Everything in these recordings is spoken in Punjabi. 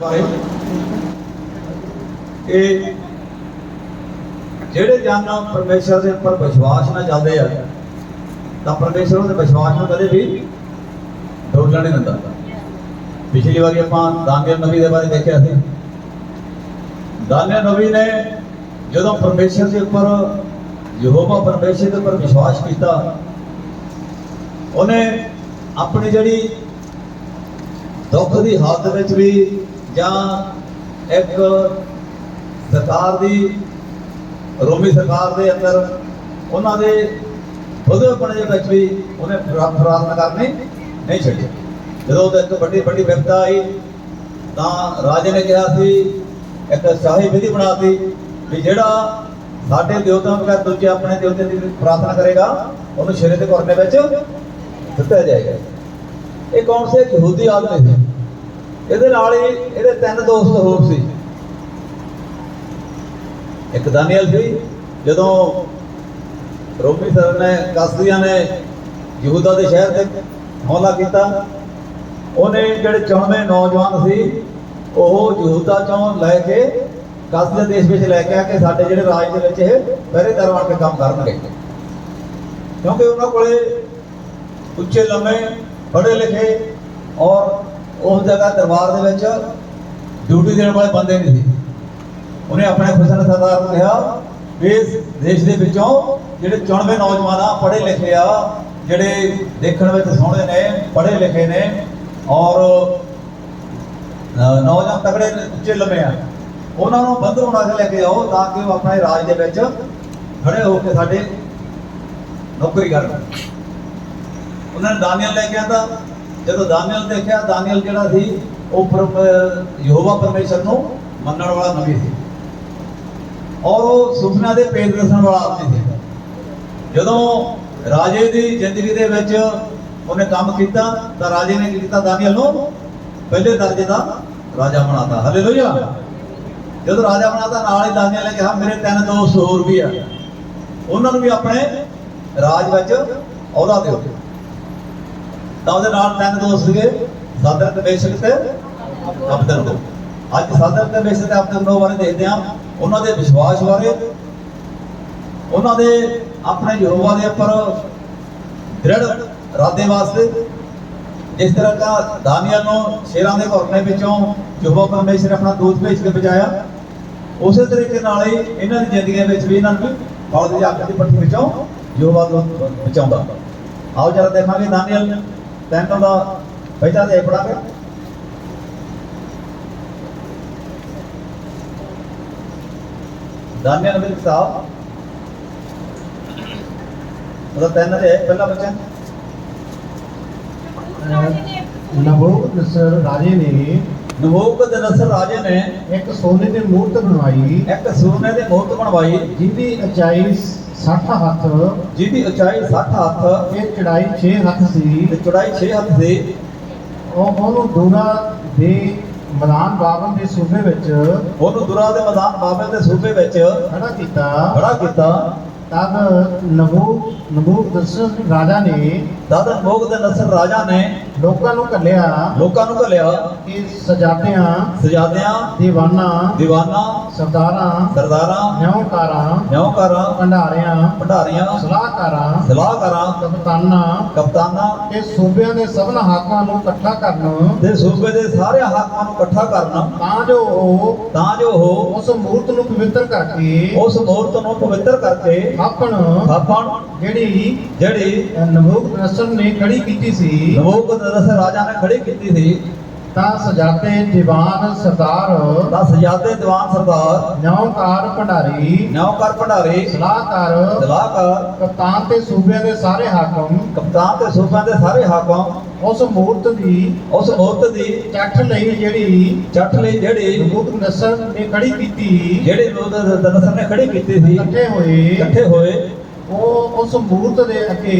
ਬਾਰੇ ਇਹ ਜਿਹੜੇ ਜਨ ਪਰਮੇਸ਼ਰ ਦੇ ਉੱਪਰ ਵਿਸ਼ਵਾਸ ਨਾਲ ਚੱਲਦੇ ਆ, ਤਾਂ ਪਰਮੇਸ਼ਰ ਉਹਦੇ ਵਿਸ਼ਵਾਸ ਨੂੰ ਕਦੇ ਵੀ ਡੋਲਣ ਨਹੀਂ ਦਿੰਦਾ। ਪਿਛਲੀ ਵਾਰੀ ਆਪਾਂ ਦਾਨੀਅਲ ਨਬੀ ਦੇ ਬਾਰੇ ਦੇਖਿਆ ਸੀ। ਦਾਨੀਅਲ ਨਬੀ ਨੇ ਜਦੋਂ ਪਰਮੇਸ਼ਰ ਦੇ ਉੱਪਰ, ਯਹੋਵਾ ਪਰਮੇਸ਼ਰ ਦੇ ਉੱਪਰ ਵਿਸ਼ਵਾਸ ਕੀਤਾ, ਉਹਨੇ ਆਪਣੀ ਜਿਹੜੀ ਦੁੱਖ ਦੀ ਹਾਲਤ ਵਿੱਚ ਵੀ ਜਾਂ ਇੱਕ ਸਰਕਾਰ ਦੀ, ਰੋਮੀ ਸਰਕਾਰ ਦੇ ਅੰਦਰ ਉਹਨਾਂ ਦੇ ਬੁੱਧੇਪਣ ਦੇ ਵਿੱਚ ਵੀ ਉਹਨੇ ਪ੍ਰਾਰਥਨਾ ਕਰਨੀ, ਨਹੀਂ ਛੱਡੀ ਜਦੋਂ ਉਹਦੇ ਇੱਕ ਵੱਡੀ ਵੱਡੀ ਵਿਪਤਾ ਆਈ, ਤਾਂ ਰਾਜੇ ਨੇ ਕਿਹਾ ਸੀ, ਇੱਕ ਸ਼ਾਹੀ ਵਿਧੀ ਬਣਾਤੀ ਵੀ ਜਿਹੜਾ ਸਾਡੇ ਦੇਵਤਾਂ ਬਗੈਰ ਦੂਜੇ ਆਪਣੇ ਦੇਵਤੇ ਦੀ ਪ੍ਰਾਰਥਨਾ ਕਰੇਗਾ, ਉਹਨੂੰ ਸ਼ਰੀਰ ਦੇ ਕੋਰਨੇ ਵਿੱਚ ਦਿੱਤਾ ਜਾਏਗਾ। ਇਹ ਕੌਣ ਸੀ? ਯਹੂਦੀ ਆਦਮੀ ਸੀ। ਇਹਦੇ ਨਾਲ ਹੀ ਇਹਦੇ ਤਿੰਨ ਦੋਸਤ ਹੋਰ ਸੀ। ਇੱਕ ਦਾਨੀਅਲ ਸੀ, ਜਦੋਂ ਰੋਮੀ ਸਰ ਨੇ ਕਸਦੀਆਂ ਨੇ ਯਹੂਦਾ ਦੇ ਸ਼ਹਿਰ ਤੇ ਹਮਲਾ ਕੀਤਾ, ਉਹਨੇ ਜਿਹੜੇ ਚੁਣਵੇਂ ਨੌਜਵਾਨ ਸੀ, ਉਹ ਯਹੂਦਾ ਚੋਂ ਲੈ ਕੇ ਕਸਦੀਆਂ ਦੇਸ਼ ਵਿੱਚ ਲੈ ਕੇ ਆ ਕੇ ਸਾਡੇ ਜਿਹੜੇ ਰਾਜ ਦੇ ਵਿੱਚ ਇਹ ਪਹਿਰੇਦਾਰ ਬਣ ਕੇ ਕੰਮ ਕਰਨਗੇ। ਕਿਉਂਕਿ ਉਹਨਾਂ ਕੋਲੇ ਉੱਚੇ, ਲੰਮੇ, ਪੜ੍ਹੇ ਲਿਖੇ ਔਰ ਉਸ ਜਗ੍ਹਾ ਦਰਬਾਰ ਦੇ ਵਿੱਚ ਡਿਊਟੀ ਦੇਣ ਵਾਲੇ ਬੰਦੇ ਨਹੀਂ ਸੀ। ਉਹਨੇ ਆਪਣੇ ਖੁਸਨ ਸਰਦਾਰ ਨੂੰ ਕਿਹਾ ਵੀ ਇਸ ਦੇਸ਼ ਦੇ ਵਿੱਚੋਂ ਜਿਹੜੇ ਚੁਣਵੇਂ ਨੌਜਵਾਨ ਆ ਪੜ੍ਹੇ ਲਿਖੇ ਆ ਜਿਹੜੇ ਦੇਖਣ ਵਿੱਚ ਸੋਹਣੇ ਨੇ ਪੜ੍ਹੇ ਲਿਖੇ ਨੇ ਔਰ ਨੌਜਵਾਨ ਤਕੜੇ ਨੇ, ਉੱਚੇ ਲੰਮੇ ਆ ਉਹਨਾਂ ਨੂੰ ਬੰਧੂ ਬਣਾ ਕੇ ਲੈ ਕੇ ਆਓ ਤਾਂ ਕਿ ਉਹ ਆਪਣੇ ਰਾਜ ਦੇ ਵਿੱਚ ਖੜੇ ਹੋ ਕੇ ਸਾਡੇ ਨੌਕਰੀ ਕਰਨ ਉਹਨਾਂ ਨੇ ਦਾਨੀਅਲ ਲੈ ਕੇ ਆਂਦਾ ਜਦੋਂ ਦਾਨੀਅਲ ਦੇਖਿਆ, ਦਾਨੀਅਲ ਜਿਹੜਾ ਸੀ, ਉਹ ਪਰ- ਯਹੋਵਾ ਪਰਮੇਸ਼ਰ ਨੂੰ ਮੰਨਣ ਵਾਲਾ ਨਬੀ ਸੀ। ਔਰ ਉਹ ਸੁਪਨਾ ਦੇ ਪੇਜ ਦੱਸਣ ਵਾਲਾ ਆਦਮੀ ਸੀ। ਜਦੋਂ ਰਾਜੇ ਦੀ ਜ਼ਿੰਦਗੀ ਦੇ ਵਿੱਚ ਉਹਨੇ ਕੰਮ ਕੀਤਾ, ਤਾਂ ਰਾਜੇ ਨੇ ਕੀ ਕੀਤਾ? ਦਾਨੀਅਲ ਨੂੰ ਪਹਿਲੇ ਦਰਜੇ ਦਾ ਰਾਜਾ ਬਣਾਤਾ। ਹਾਲੇਲੂਇਆ ਜਦੋਂ ਰਾਜਾ ਬਣਾਤਾ, ਨਾਲ ਹੀ ਦਾਨੀਅਲ ਨੇ ਕਿਹਾ, ਮੇਰੇ ਤਿੰਨ ਦੋਸਤ ਹੋਰ ਵੀ ਆ। ਉਹਨਾਂ ਨੂੰ ਵੀ ਆਪਣੇ ਰਾਜ ਵਿੱਚ ਅਹੁਦਾ ਦਿਓ। ਤਾਂ ਉਹਦੇ ਨਾਲ ਤਿੰਨ ਦੋਸਤ ਸੀਗੇ, ਸਾਦਰ ਤੇ ਬੇਸ਼ਕ ਤੇ ਅਬਦਲ। ਦੋ ਅੱਜ ਸਾਦਰ ਤੇ ਬੇਸ਼ਕ ਤੇ ਅਬਦਲ ਦੋ ਬਾਰੇ ਦੇਖਦੇ ਹਾਂ। ਉਹਨਾਂ ਦੇ ਵਿਸ਼ਵਾਸ ਬਾਰੇ, ਉਹਨਾਂ ਦੇ ਆਪਣੇ ਯਹੋਵਾ ਦੇ ਉੱਪਰ ਦ੍ਰਿੜ ਇਰਾਦੇ ਵਾਸਤੇ, ਜਿਸ ਤਰ੍ਹਾਂ ਦਾ ਦਾਨੀਅਲ ਨੂੰ ਸ਼ੇਰਾਂ ਦੇ ਘੋਰਨੇ ਵਿੱਚੋਂ ਯਹੋਵਾ ਪਰਮੇਸ਼ਰ ਆਪਣਾ ਦੂਤ ਭੇਜ ਕੇ ਬਚਾਇਆ ਉਸੇ ਤਰੀਕੇ ਨਾਲ ਹੀ ਇਹਨਾਂ ਦੀ ਜ਼ਿੰਦਗੀ ਵਿੱਚ ਵੀ ਇਹਨਾਂ ਨੂੰ ਫੌਜ ਦੀ ਅੱਗ ਦੀ ਪੱਟੀ ਵਿੱਚੋਂ ਯਹੋਵਾ ਦੂਤ ਬਚਾਉਂਦਾ। ਆਓ ਜਰਾ ਦੇਖਾਂਗੇ ਦਾਨੀਅਲ। ਤਿੰਨ ਦਾ ਪਹਿਲਾ ਦੇ ਪੜਾਂਗੇ ਦਾਨੀਅਲ ਨਬੀ ਸਾਹਿਬ ਉਹਦਾ ਤਿੰਨ ਦੇ ਪਹਿਲਾ ਬੱਚਾ। ਨਬੂਕ ਨਸਰ ਰਾਜੇ ਨੇ। ਨਬੂਕਦ ਨਸਰ ਰਾਜੇ ਨੇ। ਇੱਕ ਸੋਨੇ ਦੀ ਮੂਰਤ ਬਣਵਾਈ। ਇੱਕ ਸੋਨੇ ਦੇ ਮੂਰਤ ਬਣਵਾਈ। ਜਿਹਦੀ ਉਚਾਈ 60 ਹੱਥ। ਜਿਹਦੀ ਉਚਾਈ 60 ਹੱਥ। ਤੇ ਚੜਾਈ 6 ਹੱਥ ਸੀ। ਤੇ ਚੌੜਾਈ 6 ਹੱਥ ਸੀ। ਉਹ ਉਹਨੂੰ ਦੂਰਾ ਦੇ ਮੈਦਾਨ ਬਾਬਲ ਦੇ ਸੂਬੇ ਵਿੱਚ ਉਹਨੂੰ ਦੁਰਾ ਦੇ ਮੈਦਾਨ ਬਾਬਲ ਦੇ ਸੂਬੇ ਵਿੱਚ ਖੜਾ ਕੀਤਾ। ਖੜਾ ਕੀਤਾ। ਤਦ ਨਬੂਕ ਨਬੂਕ ਨਸਰ ਰਾਜਾ ਨੇ ਤਦ ਨਬੂਕਦ ਨਸਰ ਰਾਜਾ ਨੇ ਲੋਕਾਂ ਨੂੰ ਘੱਲਿਆ। ਲੋਕਾਂ ਨੂੰ ਘੱਲਿਆ। ਕਿ ਸਜਾਦਿਆਂ ਸਜਾਦਿਆਂ ਦੀਵਾਨਾਂ ਦੀਵਾਨਾਂ ਸਰਦਾਰਾਂ ਸਰਦਾਰਾਂ ਨਿਉਕਾਰਾਂ ਨਿਉਕਾਰਾਂ ਭੰਡਾਰਿਆਂ ਭੰਡਾਰੀਆਂ ਸਲਾਹਕਾਰਾਂ ਸਲਾਹਕਾਰਾਂ ਕਪਤਾਨਾਂ ਕਪਤਾਨਾਂ ਤੇ ਸੂਬਿਆਂ ਦੇ ਸਭਨ ਹਾਕਾਂ ਨੂੰ ਇਕੱਠਾ ਕਰਨ ਤੇ ਸੂਬੇ ਦੇ ਸਾਰੇ ਹਾਕਾਂ ਨੂੰ ਇਕੱਠਾ ਕਰਨਾ ਤਾਂ ਜੋ ਉਹ ਤਾਂ ਜੋ ਉਹ ਉਸ ਮੂਰਤ ਨੂੰ ਪਵਿੱਤਰ ਕਰਕੇ ਉਸ ਮੂਰਤ ਨੂੰ ਪਵਿੱਤਰ ਕਰਕੇ ਆਪਣ ਆਪਣ ਜਿਹੜੀ ਜਿਹੜੀ ਨਬੂਕ ਨਸਰ ਨੇ ਖੜੀ ਕੀਤੀ ਸੀ। ਨਬੂਕਦ ਨਸਰ ਰਾਜਾ ਨੇ ਖੜੀ ਕੀਤੀ ਸੀ। ਤਾਂ ਸਜਾਤੇ ਦੀਵਾਨ ਸਰਦਾਰ ਤਾਂ ਸਜਾਦੇ ਦੀਵਾਨ ਸਰਦਾਰ ਨਿਉਕਾਰ ਭੰਡਾਰੀ ਨੌਕਰ ਭੰਡਾਰੀ ਸਲਾਹਕਾਰ ਸਲਾਹਕਾਰ ਕਪਤਾਨ ਤੇ ਸੂਬਿਆਂ ਦੇ ਸਾਰੇ ਹਾਕਮ ਕਪਤਾਨ ਤੇ ਸੂਬਾਂ ਦੇ ਸਾਰੇ ਹਾਕਮ ਉਸ ਮੂਰਤ ਦੀ ਉਸ ਮੂਰਤ ਦੀ ਚੱਠ ਲਈ ਜਿਹੜੀ ਚੱਠ ਲਈ ਜਿਹੜੀ ਨਬੂਕ ਨਸਰ ਨੇ ਖੜੀ ਕੀਤੀ ਜਿਹੜੀ ਨਬੂਕਦ ਨਸਰ ਨੇ ਖੜੀ ਕੀਤੀ ਸੀ ਇਕੱਠੇ ਹੋਏ ਇਕੱਠੇ ਹੋਏ ਉਹ ਉਸ ਮੂਰਤ ਦੇ ਅੱਗੇ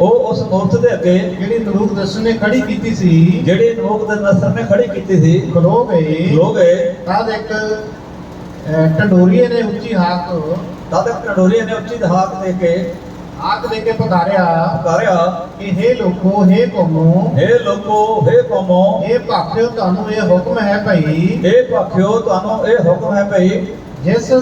ਉਹ ਉਸ ਮੂਰਤ ਦੇ ਅੱਗੇ ਜਿਹੜੀ ਨਬੂਕ ਨਸਰ ਨੇ ਖੜੀ ਕੀਤੀ ਸੀ ਜਿਹੜੀ ਨਬੂਕਦ ਨਸਰ ਨੇ ਖੜੀ ਕੀਤੀ ਸੀ ਖਲੋ ਗਏ। ਲੋਕ ਗਏ। ਤਦ ਇੱਕ ਅਹ, ਢੰਡੋਰੀਏ ਨੇ ਉੱਚੀ ਹਾਕ ਤਦ ਢਡੋਰੀਏ ਨੇ ਉੱਚੀ ਹਾਕ ਦੇ ਕੇ ਆਖ ਦੇ ਕੇ ਪੁਕਾਰਿਆ ਪੁਕਾਰਿਆ ਕਿ हे ਲੋਕੋ हे ਕੌਮੋ ਹੇ ਲੋਕੋ ਹੇ ਕੌਮੋ। ਇਹ ਭਾਖਿਓ ਤੁਹਾਨੂੰ ਇਹ ਹੁਕਮ ਹੈ ਭਈ ਇਹ ਭਾਖਿਓ ਤੁਹਾਨੂੰ ਇਹ ਹੁਕਮ ਹੈ ਭਈ ਜਿਸ